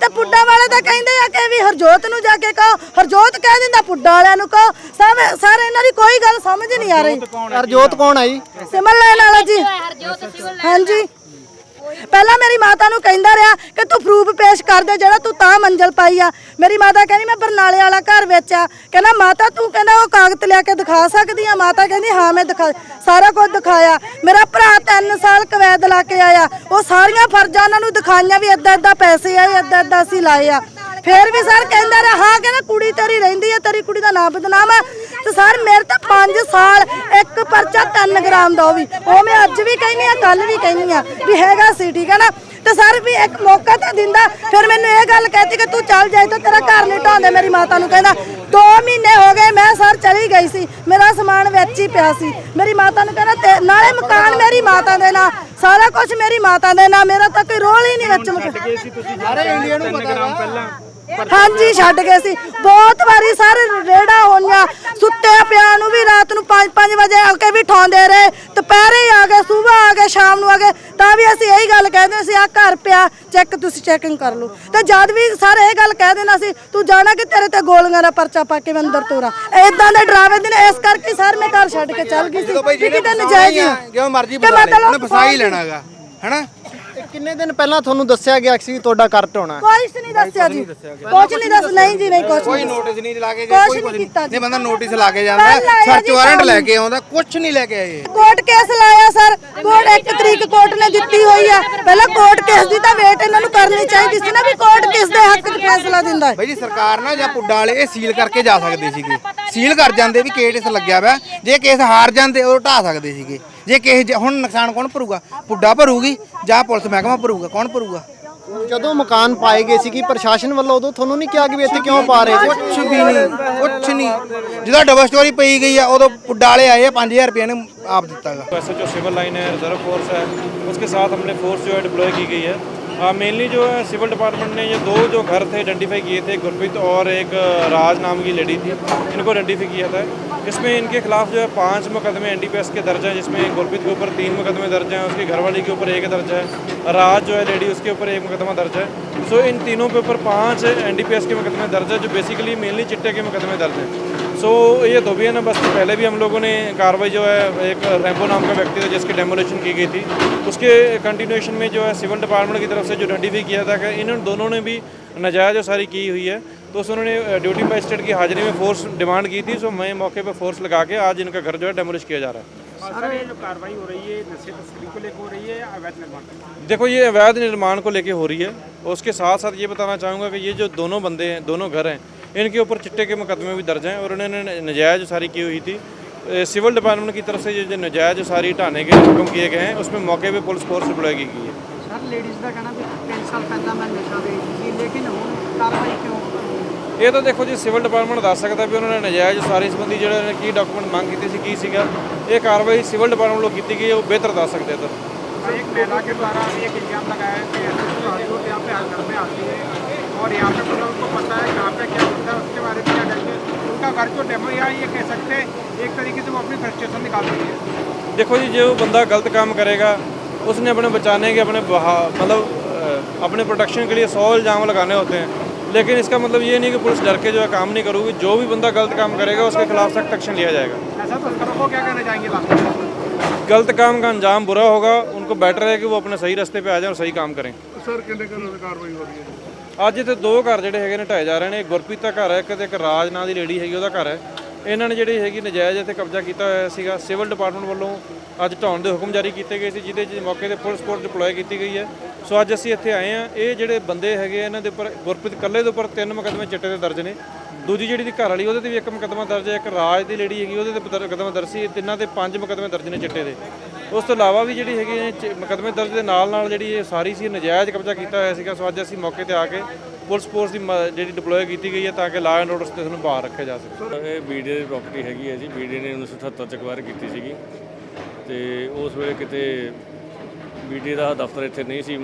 Speaker 3: ਤੇ ਪੁੱਡਾ ਵਾਲੇ ਤਾਂ ਕਹਿੰਦੇ ਆ ਕਿ ਵੀ ਹਰਜੋਤ ਨੂੰ ਜਾ ਕੇ ਕਹੋ। ਹਰਜੋਤ ਕਹਿ ਦਿੰਦਾ ਪੁੱਡਾ ਵਾਲਿਆਂ ਨੂੰ ਕਹੋ। ਸਭ ਸਾਰੇ ਇਹਨਾਂ ਦੀ ਕੋਈ ਗੱਲ ਸਮਝ ਨਹੀਂ ਆ ਰਹੀ।
Speaker 1: ਹਰਜੋਤ ਕੌਣ ਆ ਜੀ?
Speaker 3: ਸਿਮਰ ਲੈਣ ਵਾਲਾ ਜੀ ਹਾਂਜੀ। ਪਹਿਲਾਂ ਮੇਰੀ ਮਾਤਾ ਨੂੰ ਕਹਿੰਦਾ ਰਿਹਾ ਕਿ ਤੂੰ ਪ੍ਰੂਫ ਪੇਸ਼ ਕਰ ਦੇ ਜਿਹੜਾ ਤੂੰ ਤਾਂ ਮੰਜ਼ਲ ਪਾਈ ਆ। ਮੇਰੀ ਮਾਤਾ ਕਹਿੰਦੀ ਮੈਂ ਬਰਨਾਲੇ ਵਾਲਾ ਘਰ ਵੇਚਿਆ ਕਹਿੰਦਾ ਮਾਤਾ ਤੂੰ ਕਹਿੰਦਾ ਉਹ ਕਾਗਜ਼ ਲਿਆ ਕੇ ਦਿਖਾ ਸਕਦੀ ਆ? ਮਾਤਾ ਕਹਿੰਦੀ ਹਾਂ ਮੈਂ ਦਿਖਾ ਸਾਰਾ ਕੁਝ ਦਿਖਾਇਆ। ਮੇਰਾ ਭਰਾ 3 ਸਾਲ ਕਵੈਦ ਲਾ ਕੇ ਆਇਆ। ਉਹ ਸਾਰੀਆਂ ਫਰਜ਼ਾਂ ਉਹਨਾਂ ਨੂੰ ਦਿਖਾਈਆਂ ਵੀ ਏਦਾਂ ਏਦਾਂ ਪੈਸੇ ਆਏ ਏਦਾਂ ਏਦਾਂ ਅਸੀਂ ਲਾਏ ਆ। ਫੇਰ ਵੀ ਸਰ ਕਹਿੰਦਾ ਰਿਹਾ ਹਾਂ ਕਹਿੰਦਾ ਕੁੜੀ ਤੇਰੀ ਰਹਿੰਦੀ ਆ ਤੇਰੀ ਕੁੜੀ ਦਾ ਨਾਮ ਬਦਨਾਮ ਆ ਤੇ ਸਰ ਮੇਰੇ ਤਾਂ 5 ਸਾਲ ਇੱਕ ਪਰਚਾ 3 ਗ੍ਰਾਮ ਦਾ ਉਹ ਵੀ। ਉਹ ਮੈਂ ਅੱਜ ਵੀ ਕਹਿੰਦੀ ਆ ਕੱਲ ਵੀ ਕਹਿੰਦੀ ਆ ਵੀ ਹੈਗਾ ਸੀ ਠੀਕ ਹੈ ਨਾ? ਤੇ ਸਰ ਵੀ ਇੱਕ ਮੌਕਾ ਤਾਂ ਦਿੰਦਾ ਫਿਰ ਮੈਨੂੰ ਇਹ ਗੱਲ ਕਹਿਤੀ ਕਿ ਤੂੰ ਚੱਲ ਜਾਏ ਤਾਂ ਤੇਰਾ ਘਰ ਨਹੀਂ ਢਾਉਂਦੇ ਮੇਰੀ ਮਾਤਾ ਨੂੰ ਕਹਿੰਦਾ। 2 ਮਹੀਨੇ ਹੋ ਗਏ ਮੈਂ ਸਰ ਚਲੀ ਗਈ ਸੀ ਮੇਰਾ ਸਮਾਨ ਵਿੱਚ ਹੀ ਪਿਆ ਸੀ। ਮੇਰੀ ਮਾਤਾ ਨੂੰ ਕਹਿੰਦਾ ਤੇ ਨਾਲੇ ਮਕਾਨ ਮੇਰੀ ਮਾਤਾ ਦੇ ਨਾਂ ਸਾਰਾ ਕੁਝ ਮੇਰੀ ਮਾਤਾ ਦੇ ਨਾਂ ਮੇਰਾ ਤਾਂ ਕੋਈ ਰੋਲ ਹੀ ਨਹੀਂ ਵਿੱਚ ਮਕਾਨ
Speaker 8: ਸਾਰੇ ਇੰਡੀਆ ਨੂੰ ਪਤਾ ਵਾ।
Speaker 3: ਹਾਂਜੀ ਛੱਡ ਗਏ ਸੀ। ਬਹੁਤ ਵਾਰੀ ਸਰ ਰੇੜਾ ਹੋਈਆਂ। ਸੁੱਤੇ ਪਿਆ ਨੂੰ ਵੀ ਰਾਤ ਨੂੰ 5-5 ਵਜੇ ਆ ਕੇ ਵੀ ਠਾਉਂਦੇ ਰਹੇ। ਦੁਪਹਿਰੇ ਆ ਗਏ ਸਵੇਰ ਆ ਗਏ ਸ਼ਾਮ ਨੂੰ ਆ ਗਏ। ਤਾਂ ਵੀ ਅਸੀਂ ਇਹੀ ਗੱਲ ਕਹਿੰਦੇ ਸੀ ਆ ਘਰ ਪਿਆ ਚੈੱਕ ਤੁਸੀਂ ਚੈਕਿੰਗ ਕਰ ਲਓ। ਤੇ ਜਦ ਵੀ ਸਰ ਇਹ ਗੱਲ ਕਹਿ ਦੇਣਾ ਸੀ ਤੂੰ ਜਾਣਾ ਕਿ ਤੇਰੇ ਤੇ ਗੋਲੀਆਂ ਦਾ ਪਰਚਾ ਪਾ ਕੇ ਮੈਂ ਅੰਦਰ ਤੋਰਾ? ਇਦਾਂ ਦੇ ਡਰਾਵੇ ਦਿਨ ਇਸ ਕਰਕੇ ਸਰ ਮੈਂ ਘਰ ਛੱਡ ਕੇ ਚੱਲ ਗਈ ਸੀ ਕਿਤੇ ਨਜਾਇਜ਼।
Speaker 8: ਜਿਵੇਂ ਮਰਜ਼ੀ
Speaker 3: ਤੇ
Speaker 8: ਬਤਾ ਲੈ
Speaker 3: ਮਤਲਬ
Speaker 8: ਉਹਨੇ ਫਸਾ ਹੀ ਲੈਣਾਗਾ ਹੈਨਾ?
Speaker 1: ਕਿੰਨੇ ਦਿਨ ਪਹਿਲਾਂ ਤੁਹਾਨੂੰ ਦੱਸਿਆ ਗਿਆ ਸੀ ਤੁਹਾਡਾ ਘਰ ਢਾਉਣਾ ਹੈ?
Speaker 3: ਕੁਛ ਨਹੀਂ ਦੱਸਿਆ ਜੀ ਕੁਛ ਨਹੀਂ ਦੱਸ ਨਹੀਂ ਜੀ ਨਹੀਂ ਕੁਛ
Speaker 8: ਕੋਈ
Speaker 3: ਨਹੀਂ।
Speaker 8: ਨੋਟਿਸ ਨਹੀਂ ਲਾ ਕੇ
Speaker 3: ਕੁਛ
Speaker 8: ਕੋਈ
Speaker 3: ਨਹੀਂ ਕੀਤਾ
Speaker 8: ਨਹੀਂ।
Speaker 3: ਜੀ।
Speaker 8: ਜੇ ਬੰਦਾ ਨੋਟਿਸ ਲਾ ਕੇ ਜਾਂਦਾ।
Speaker 3: ਕੱਲ੍ਹ ਆਇਆ
Speaker 8: ਸਰਚ
Speaker 3: ਜੀ
Speaker 8: ਵਾਰੰਟ ਲੈ। ਕੇ ਆਉਂਦਾ ਕੁਛ ਨਹੀਂ ਲੈ ਕੇ ਆਏ
Speaker 3: ਕੋਰਟ ਕੇਸ ਲਾਇਆ ਸਰ। ਕੋਰਟ ਇੱਕ ਤਰੀਕ ਕੋਰਟ ਨੇ ਦਿੱਤੀ ਹੋਈ ਆ। ਪਹਿਲਾਂ ਕੋਰਟ ਕੇਸ ਦੀ ਤਾਂ ਵੇਟ ਇਹਨਾਂ ਨੂੰ ਕਰਨੀ ਚਾਹੀਦੀ ਸੀ ਨਾ ਵੀ ਕੋਰਟ ਕਿਸ ਦੇ ਹੱਕ 'ਚ ਫੈਸਲਾ ਦਿੰਦਾ ਹੈ।
Speaker 8: ਬਾਈ ਜੀ ਸਰਕਾਰ ਨਾ ਜਾਂ ਪੁੱਡਾ ਵਾਲੇ ਇਹ ਸੀਲ ਕਰਕੇ ਜਾ ਸਕਦੇ ਸੀਗੇ। ਸੀਲ ਕਰ ਜਾਂਦੇ ਵੀ ਕੇਸ ਲੱਗਿਆ ਵਾ। ਜੇ ਕੇਸ ਹਾਰ ਜਾਂਦੇ ਉਹ ਢਾ ਸਕਦੇ ਸੀਗੇ। ਜੇ ਕਿਸੇ ਹੁਣ ਨੁਕਸਾਨ ਕੌਣ ਭਰੂਗਾ? ਪੁੱਡਾ ਭਰੂਗੀ ਜਾਂ ਪੁਲਿਸ ਮਹਿਕਮਾ ਭਰੂਗਾ? ਕੌਣ ਭਰੂਗਾ?
Speaker 1: ਜਦੋਂ ਮਕਾਨ ਪਾਏ ਗਏ ਸੀ ਕਿ ਪ੍ਰਸ਼ਾਸਨ ਵੱਲੋਂ ਉਦੋਂ ਤੁਹਾਨੂੰ ਨਹੀਂ ਕਿਹਾ ਕਿ ਵੀ ਇੱਥੇ ਕਿਉਂ ਪਾ ਰਹੇ ਜੀ
Speaker 8: ਕੁਛ ਵੀ ਨਹੀਂ ਕੁਛ ਨਹੀਂ। ਜਦੋਂ ਡਬਲ ਸਟੋਰੀ ਪਈ ਗਈ ਆ ਉਦੋਂ ਪੁੱਡਾ ਆਏ ਆ 5000 ਰੁਪਏ ਨੇ ਆਪ ਦਿੱਤਾਗਾ
Speaker 7: ਐਸਐਚਓ ਸਿਵਲ ਲਾਈਨ ਹੈ ਰਿਜ਼ਰਵ ਫੋਰਸ ਹੈ। ਉਸਕੇ ਸਾਥ ਹਮਨੇ ਫੋਰਸ ਜੋ ਹੈ ਡਿਪਲੋਏ ਕੀ ਗਈ ਹੈ। मेनली जो है सिविल डिपार्टमेंट ने ये दो जो घर थे आइडेंटिफाई किए थे गुरप्रीत और एक राज नाम की लेडी थी, इनको आइडेंटिफाई किया था। इसमें इनके खिलाफ जो है, पाँच मुकदमे एनडीपीएस के दर्ज हैं, जिसमें गुरप्रीत के ऊपर तीन मुकदमे दर्ज हैं, उसकी घरवाली के ऊपर एक दर्ज है राज जो है लेडी उसके ऊपर एक मुकदमा दर्ज है। सो इन तीनों के ऊपर पाँच एनडीपीएस के मुकदमे दर्ज है, जो बेसिकली मेनली चिट्टे के मुकदमे दर्ज हैं। सो ये धोबिया ने बस पहले भी हम लोगों ने कार्रवाई जो है एक रैम्बो नाम का व्यक्ति था जिसकी डेमोलेशन की गई थी। उसके कंटिन्यूएशन में जो है सिविल डिपार्टमेंट की तरफ़ से जो आइडेंटिफाई किया था कि इन दोनों ने भी नजायज सारी की हुई है। तो उस उन्होंने ड्यूटी मजिस्ट्रेट की हाजिरी में फोर्स डिमांड की थी सो मैं मौके पर फोर्स लगा के आज इनका घर जो है डेमोलिश किया जा रहा है।
Speaker 9: सर ये जो कार्रवाई हो रही है नशे तस्करी को लेकर हो रही है या अवैध निर्माण को लेकर?
Speaker 7: देखो ये अवैध निर्माण को लेके हो रही है और उसके साथ साथ ये बताना चाहूँगा कि ये जो दोनों बंदे हैं दोनों घर हैं इनके ऊपर चिट्टे के मुकदमे भी दर्ज हैं और उन्होंने नजायज सारी की हुई थी ए, सिविल डिपार्टमेंट की तरफ से ये जो नजायज सारी ढाने के हुक्म किए गए हैं उसमें मौके पे पुलिस फोर्स डिप्लॉय की गई है
Speaker 9: ਸਰ ਲੇਡੀਜ਼ ਦਾ ਕਹਿਣਾ ਵੀ 3 ਸਾਲ ਪਹਿਲਾਂ ਮੈਂ ਨਸ਼ਾ ਵੇਚਦੀ ਸੀ ਲੇਕਿਨ ਹੁਣ ਕਾਰਵਾਈ ਕਿਉਂ
Speaker 7: ਇਹ ਤਾਂ ਦੇਖੋ ਜੀ ਸਿਵਲ ਡਿਪਾਰਟਮੈਂਟ ਦੱਸ ਸਕਦਾ ਵੀ ਉਹਨਾਂ ਨੇ ਨਜਾਇਜ਼ ਸਾਰੀ ਸੰਬੰਧੀ ਜਿਹੜੇ ਨੇ ਕੀ ਡਾਕੂਮੈਂਟ ਮੰਗ ਕੀਤੇ ਸੀ ਕੀ ਸੀਗਾ ਇਹ ਕਾਰਵਾਈ ਸਿਵਲ ਡਿਪਾਰਟਮੈਂਟ ਵੱਲੋਂ ਕੀਤੀ ਗਈ ਹੈ ਉਹ ਬਿਹਤਰ ਦੱਸ ਸਕਦੇ ਆ ਤਾਂ
Speaker 9: एक महिला के द्वारा एक इल्जाम लगाया है कि ऐसे जो यहाँ पे हर घर में आती है और यहाँ पे उन लोगों को पता है कहाँ पे क्या होता है उसके बारे में क्या डेस्टिनेशन उनका घर जो डेमो या ये कह सकते हैं एक तरीके से वो अपनी फ्रस्ट्रेशन निकाल सकती है।
Speaker 7: देखो जी जो बंदा गलत काम करेगा उसने अपने बचाने के अपने मतलब अपने प्रोटेक्शन के लिए सौ इल्ज़ाम लगाने होते हैं। लेकिन इसका मतलब ये नहीं कि पुलिस डर के जो है काम नहीं करूँगी। जो भी बंदा गलत काम करेगा उसके खिलाफ सख्त एक्शन लिया जाएगा।
Speaker 9: ऐसा तो करो को क्या कहना चाहेंगे
Speaker 7: गलत काम का अंजाम बुरा होगा उनको बेटर है कि वो अपने सही रास्ते पे आ जाए और सही काम करें।
Speaker 10: सर कहने का कार्रवाई हो रही है?
Speaker 7: ਅੱਜ ਇੱਥੇ ਦੋ ਘਰ ਜਿਹੜੇ ਹੈਗੇ ਨੇ ਢਾਏ ਜਾ ਰਹੇ ਨੇ ਗੁਰਪ੍ਰੀਤ ਦਾ ਘਰ ਹੈ, ਇੱਕ ਤੇ ਇੱਕ ਰਾਜ ਨਾਂ ਦੀ ਲੇਡੀ ਹੈਗੀ ਉਹਦਾ ਘਰ ਹੈ। ਇਹਨਾਂ ਨੇ ਜਿਹੜੀ ਹੈਗੀ ਨਜਾਇਜ਼ ਇੱਥੇ ਕਬਜ਼ਾ ਕੀਤਾ ਹੋਇਆ ਸੀਗਾ। ਸਿਵਲ ਡਿਪਾਰਟਮੈਂਟ ਵੱਲੋਂ ਅੱਜ ਢਾਉਣ ਦੇ ਹੁਕਮ ਜਾਰੀ ਕੀਤੇ ਗਏ ਸੀ, ਜਿਹਦੇ 'ਚ ਮੌਕੇ ਤੇ ਪੁਲਿਸ ਫੋਰਸ ਡਿਪਲੋਏ ਕੀਤੀ ਗਈ ਹੈ। ਸੋ ਅੱਜ ਅਸੀਂ ਇੱਥੇ ਆਏ ਆ ਇਹ ਜਿਹੜੇ ਬੰਦੇ ਹੈਗੇ ਇਹਨਾਂ ਦੇ ਉੱਪਰ ਗੁਰਪ੍ਰੀਤ ਕੱਲੇ ਦੇ ਉੱਪਰ ਤਿੰਨ ਮੁਕੱਦਮੇ ਚਿੱਟੇ ਦੇ ਦਰਜ ਨੇ। ਦੂਜੀ ਜਿਹੜੀ ਦੀ ਘਰ ਵਾਲੀ, ਉਹਦੇ ਤੇ ਵੀ ਇੱਕ ਮੁਕੱਦਮਾ ਦਰਜ ਹੈ। ਇੱਕ ਰਾਜ ਦੀ ਲੇਡੀ ਹੈਗੀ, ਉਹਦੇ ਤੇ ਪਤਾ- ਮੁਕੱਦਮਾ ਦਰਜ ਸੀ। ਤਿੰਨਾਂ ਤੇ ਪੰਜ ਮੁਕੱਦਮੇ ਦਰਜ ਨੇ ਚਿੱਟੇ ਦੇ। ਉਸ ਤੋਂ ਇਲਾਵਾ ਵੀ ਜਿਹੜੀ ਹੈਗੀ ਹੈ, ਚ- ਮੁਕੱਦਮੇ ਦਰਜ ਦੇ ਨਾਲ ਨਾਲ ਜਿਹੜੀ ਇਹ ਸਾਰੀ ਸੀ ਨਜਾਇਜ਼ ਕਬਜ਼ਾ ਕੀਤਾ ਹੋਇਆ ਸੀਗਾ। ਸੋ ਅੱਜ ਅਸੀਂ ਮੌਕੇ ਤੇ ਆ ਕੇ ਪੁਲਿਸ ਫੋਰਸ ਦੀ ਮ- ਜਿਹੜੀ ਡਿਪਲੋਏ ਕੀਤੀ ਗਈ ਹੈ ਤਾਂ ਕਿ ਲਾਅ ਐਂਡ ਆਰਡਰ ਤੇ ਨੂੰ ਬਾਹਰ ਰੱਖਿਆ ਜਾ ਸਕੇ।
Speaker 6: ਇਹ ਬੀਡੀ ਦੀ ਪ੍ਰਾਪਰਟੀ ਹੈਗੀ ਹੈ ਜੀ। ਬੀਡੀ ਨੇ 1978 ਚ ਅਕਵਾਇਰ ਕੀਤੀ ਸੀਗੀ। ਤੇ ਉਸ ਵੇਲੇ ਕਿਤੇ ਬੀਡੀ ਦਾ ਦਫ਼ਤਰ ਇੱਥੇ ਨਹੀਂ ਸੀ।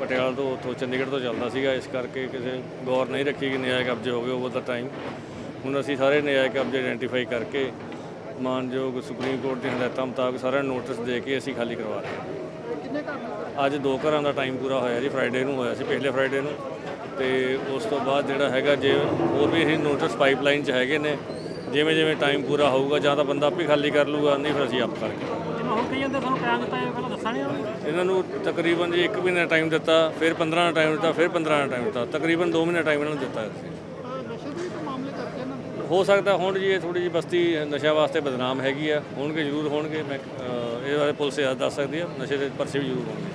Speaker 6: ਪਟਿਆਲਾ ਤੋਂ ਉੱਥੋਂ ਚੰਡੀਗੜ੍ਹ ਤੋਂ ਚੱਲਦਾ ਸੀਗਾ। ਇਸ ਕਰਕੇ ਕਿਸੇ ਗੌਰ ਨਹੀਂ ਰੱਖੀ ਕਿ ਨਿਆਇ ਕਬਜ਼ੇ ਹੋ ਗਏ ਓਵਰ ਦਾ ਟਾਈਮ ਹੁਣ ਅਸੀਂ ਸਾਰੇ ਨਿਆਇ ਕਬਜ਼ੇ ਆਇਡੈਂਟੀਫਾਈ ਕਰਕੇ ਮਾਨਯੋਗ ਸੁਪਰੀਮ ਕੋਰਟ ਦੀਆਂ ਹਦਾਇਤਾਂ ਮੁਤਾਬਕ ਸਾਰਿਆਂ ਨੂੰ ਨੋਟਿਸ ਦੇ ਕੇ ਅਸੀਂ ਖਾਲੀ ਕਰਵਾ ਰਹੇ ਹਾਂ। ਅੱਜ ਦੋ ਘਰਾਂ ਦਾ ਟਾਈਮ ਪੂਰਾ ਹੋਇਆ ਜੀ ਫਰਾਈਡੇ ਨੂੰ ਹੋਇਆ ਸੀ ਪਿਛਲੇ ਫਰਾਈਡੇ ਨੂੰ। ਤੇ ਉਸ ਤੋਂ ਬਾਅਦ ਜਿਹੜਾ ਹੈਗਾ ਜੇ ਹੋਰ ਵੀ ਅਸੀਂ ਨੋਟਿਸ ਪਾਈਪਲਾਈਨ 'ਚ ਹੈਗੇ ਨੇ ਜਿਵੇਂ ਜਿਵੇਂ ਟਾਈਮ ਪੂਰਾ ਹੋਊਗਾ ਜਾਂ ਤਾਂ ਬੰਦਾ ਆਪੇ ਖਾਲੀ ਕਰ ਲੂਗਾ ਨਹੀਂ ਫਿਰ ਅਸੀਂ ਆਪ ਕਰਕੇ।
Speaker 9: ਜਿਵੇਂ ਹੁਣ ਕਹੀ ਜਾਂਦੇ ਸਾਨੂੰ ਟਾਈਮ ਦਿੱਤਾ ਇਹ ਪਹਿਲਾਂ ਦੱਸਣਾ ਨਹੀਂ
Speaker 6: ਇਹਨਾਂ ਨੂੰ ਤਕਰੀਬਨ ਜੀ 1 ਮਹੀਨੇ ਟਾਈਮ ਦਿੱਤਾ ਫਿਰ 15 ਦਾ ਟਾਈਮ ਦਿੱਤਾ ਫਿਰ 15 ਦਾ ਟਾਈਮ ਦਿੱਤਾ ਤਕਰੀਬਨ 2 ਮਹੀਨੇ ਟਾਈਮ ਇਹਨਾਂ ਨੂੰ ਦਿੱਤਾ। ਹੋ ਸਕਦਾ ਹੁਣ ਜੀ ਇਹ ਥੋੜੀ ਜਿਹੀ ਬਸਤੀ ਨਸ਼ਾ ਵਾਸਤੇ ਬਦਨਾਮ ਹੈਗੀ ਆ ਹੋਣਗੇ ਜ਼ਰੂਰ ਹੋਣਗੇ ਮੈਂ ਅਹ, ਇਹ ਬਾਰੇ ਪੁਲਿਸ ਇਹ ਦੱਸ ਸਕਦੀ ਆ ਨਸ਼ੇ ਦੇ ਪਰਚੇ ਵੀ ਜ਼ਰੂਰ ਹੋਣਗੇ।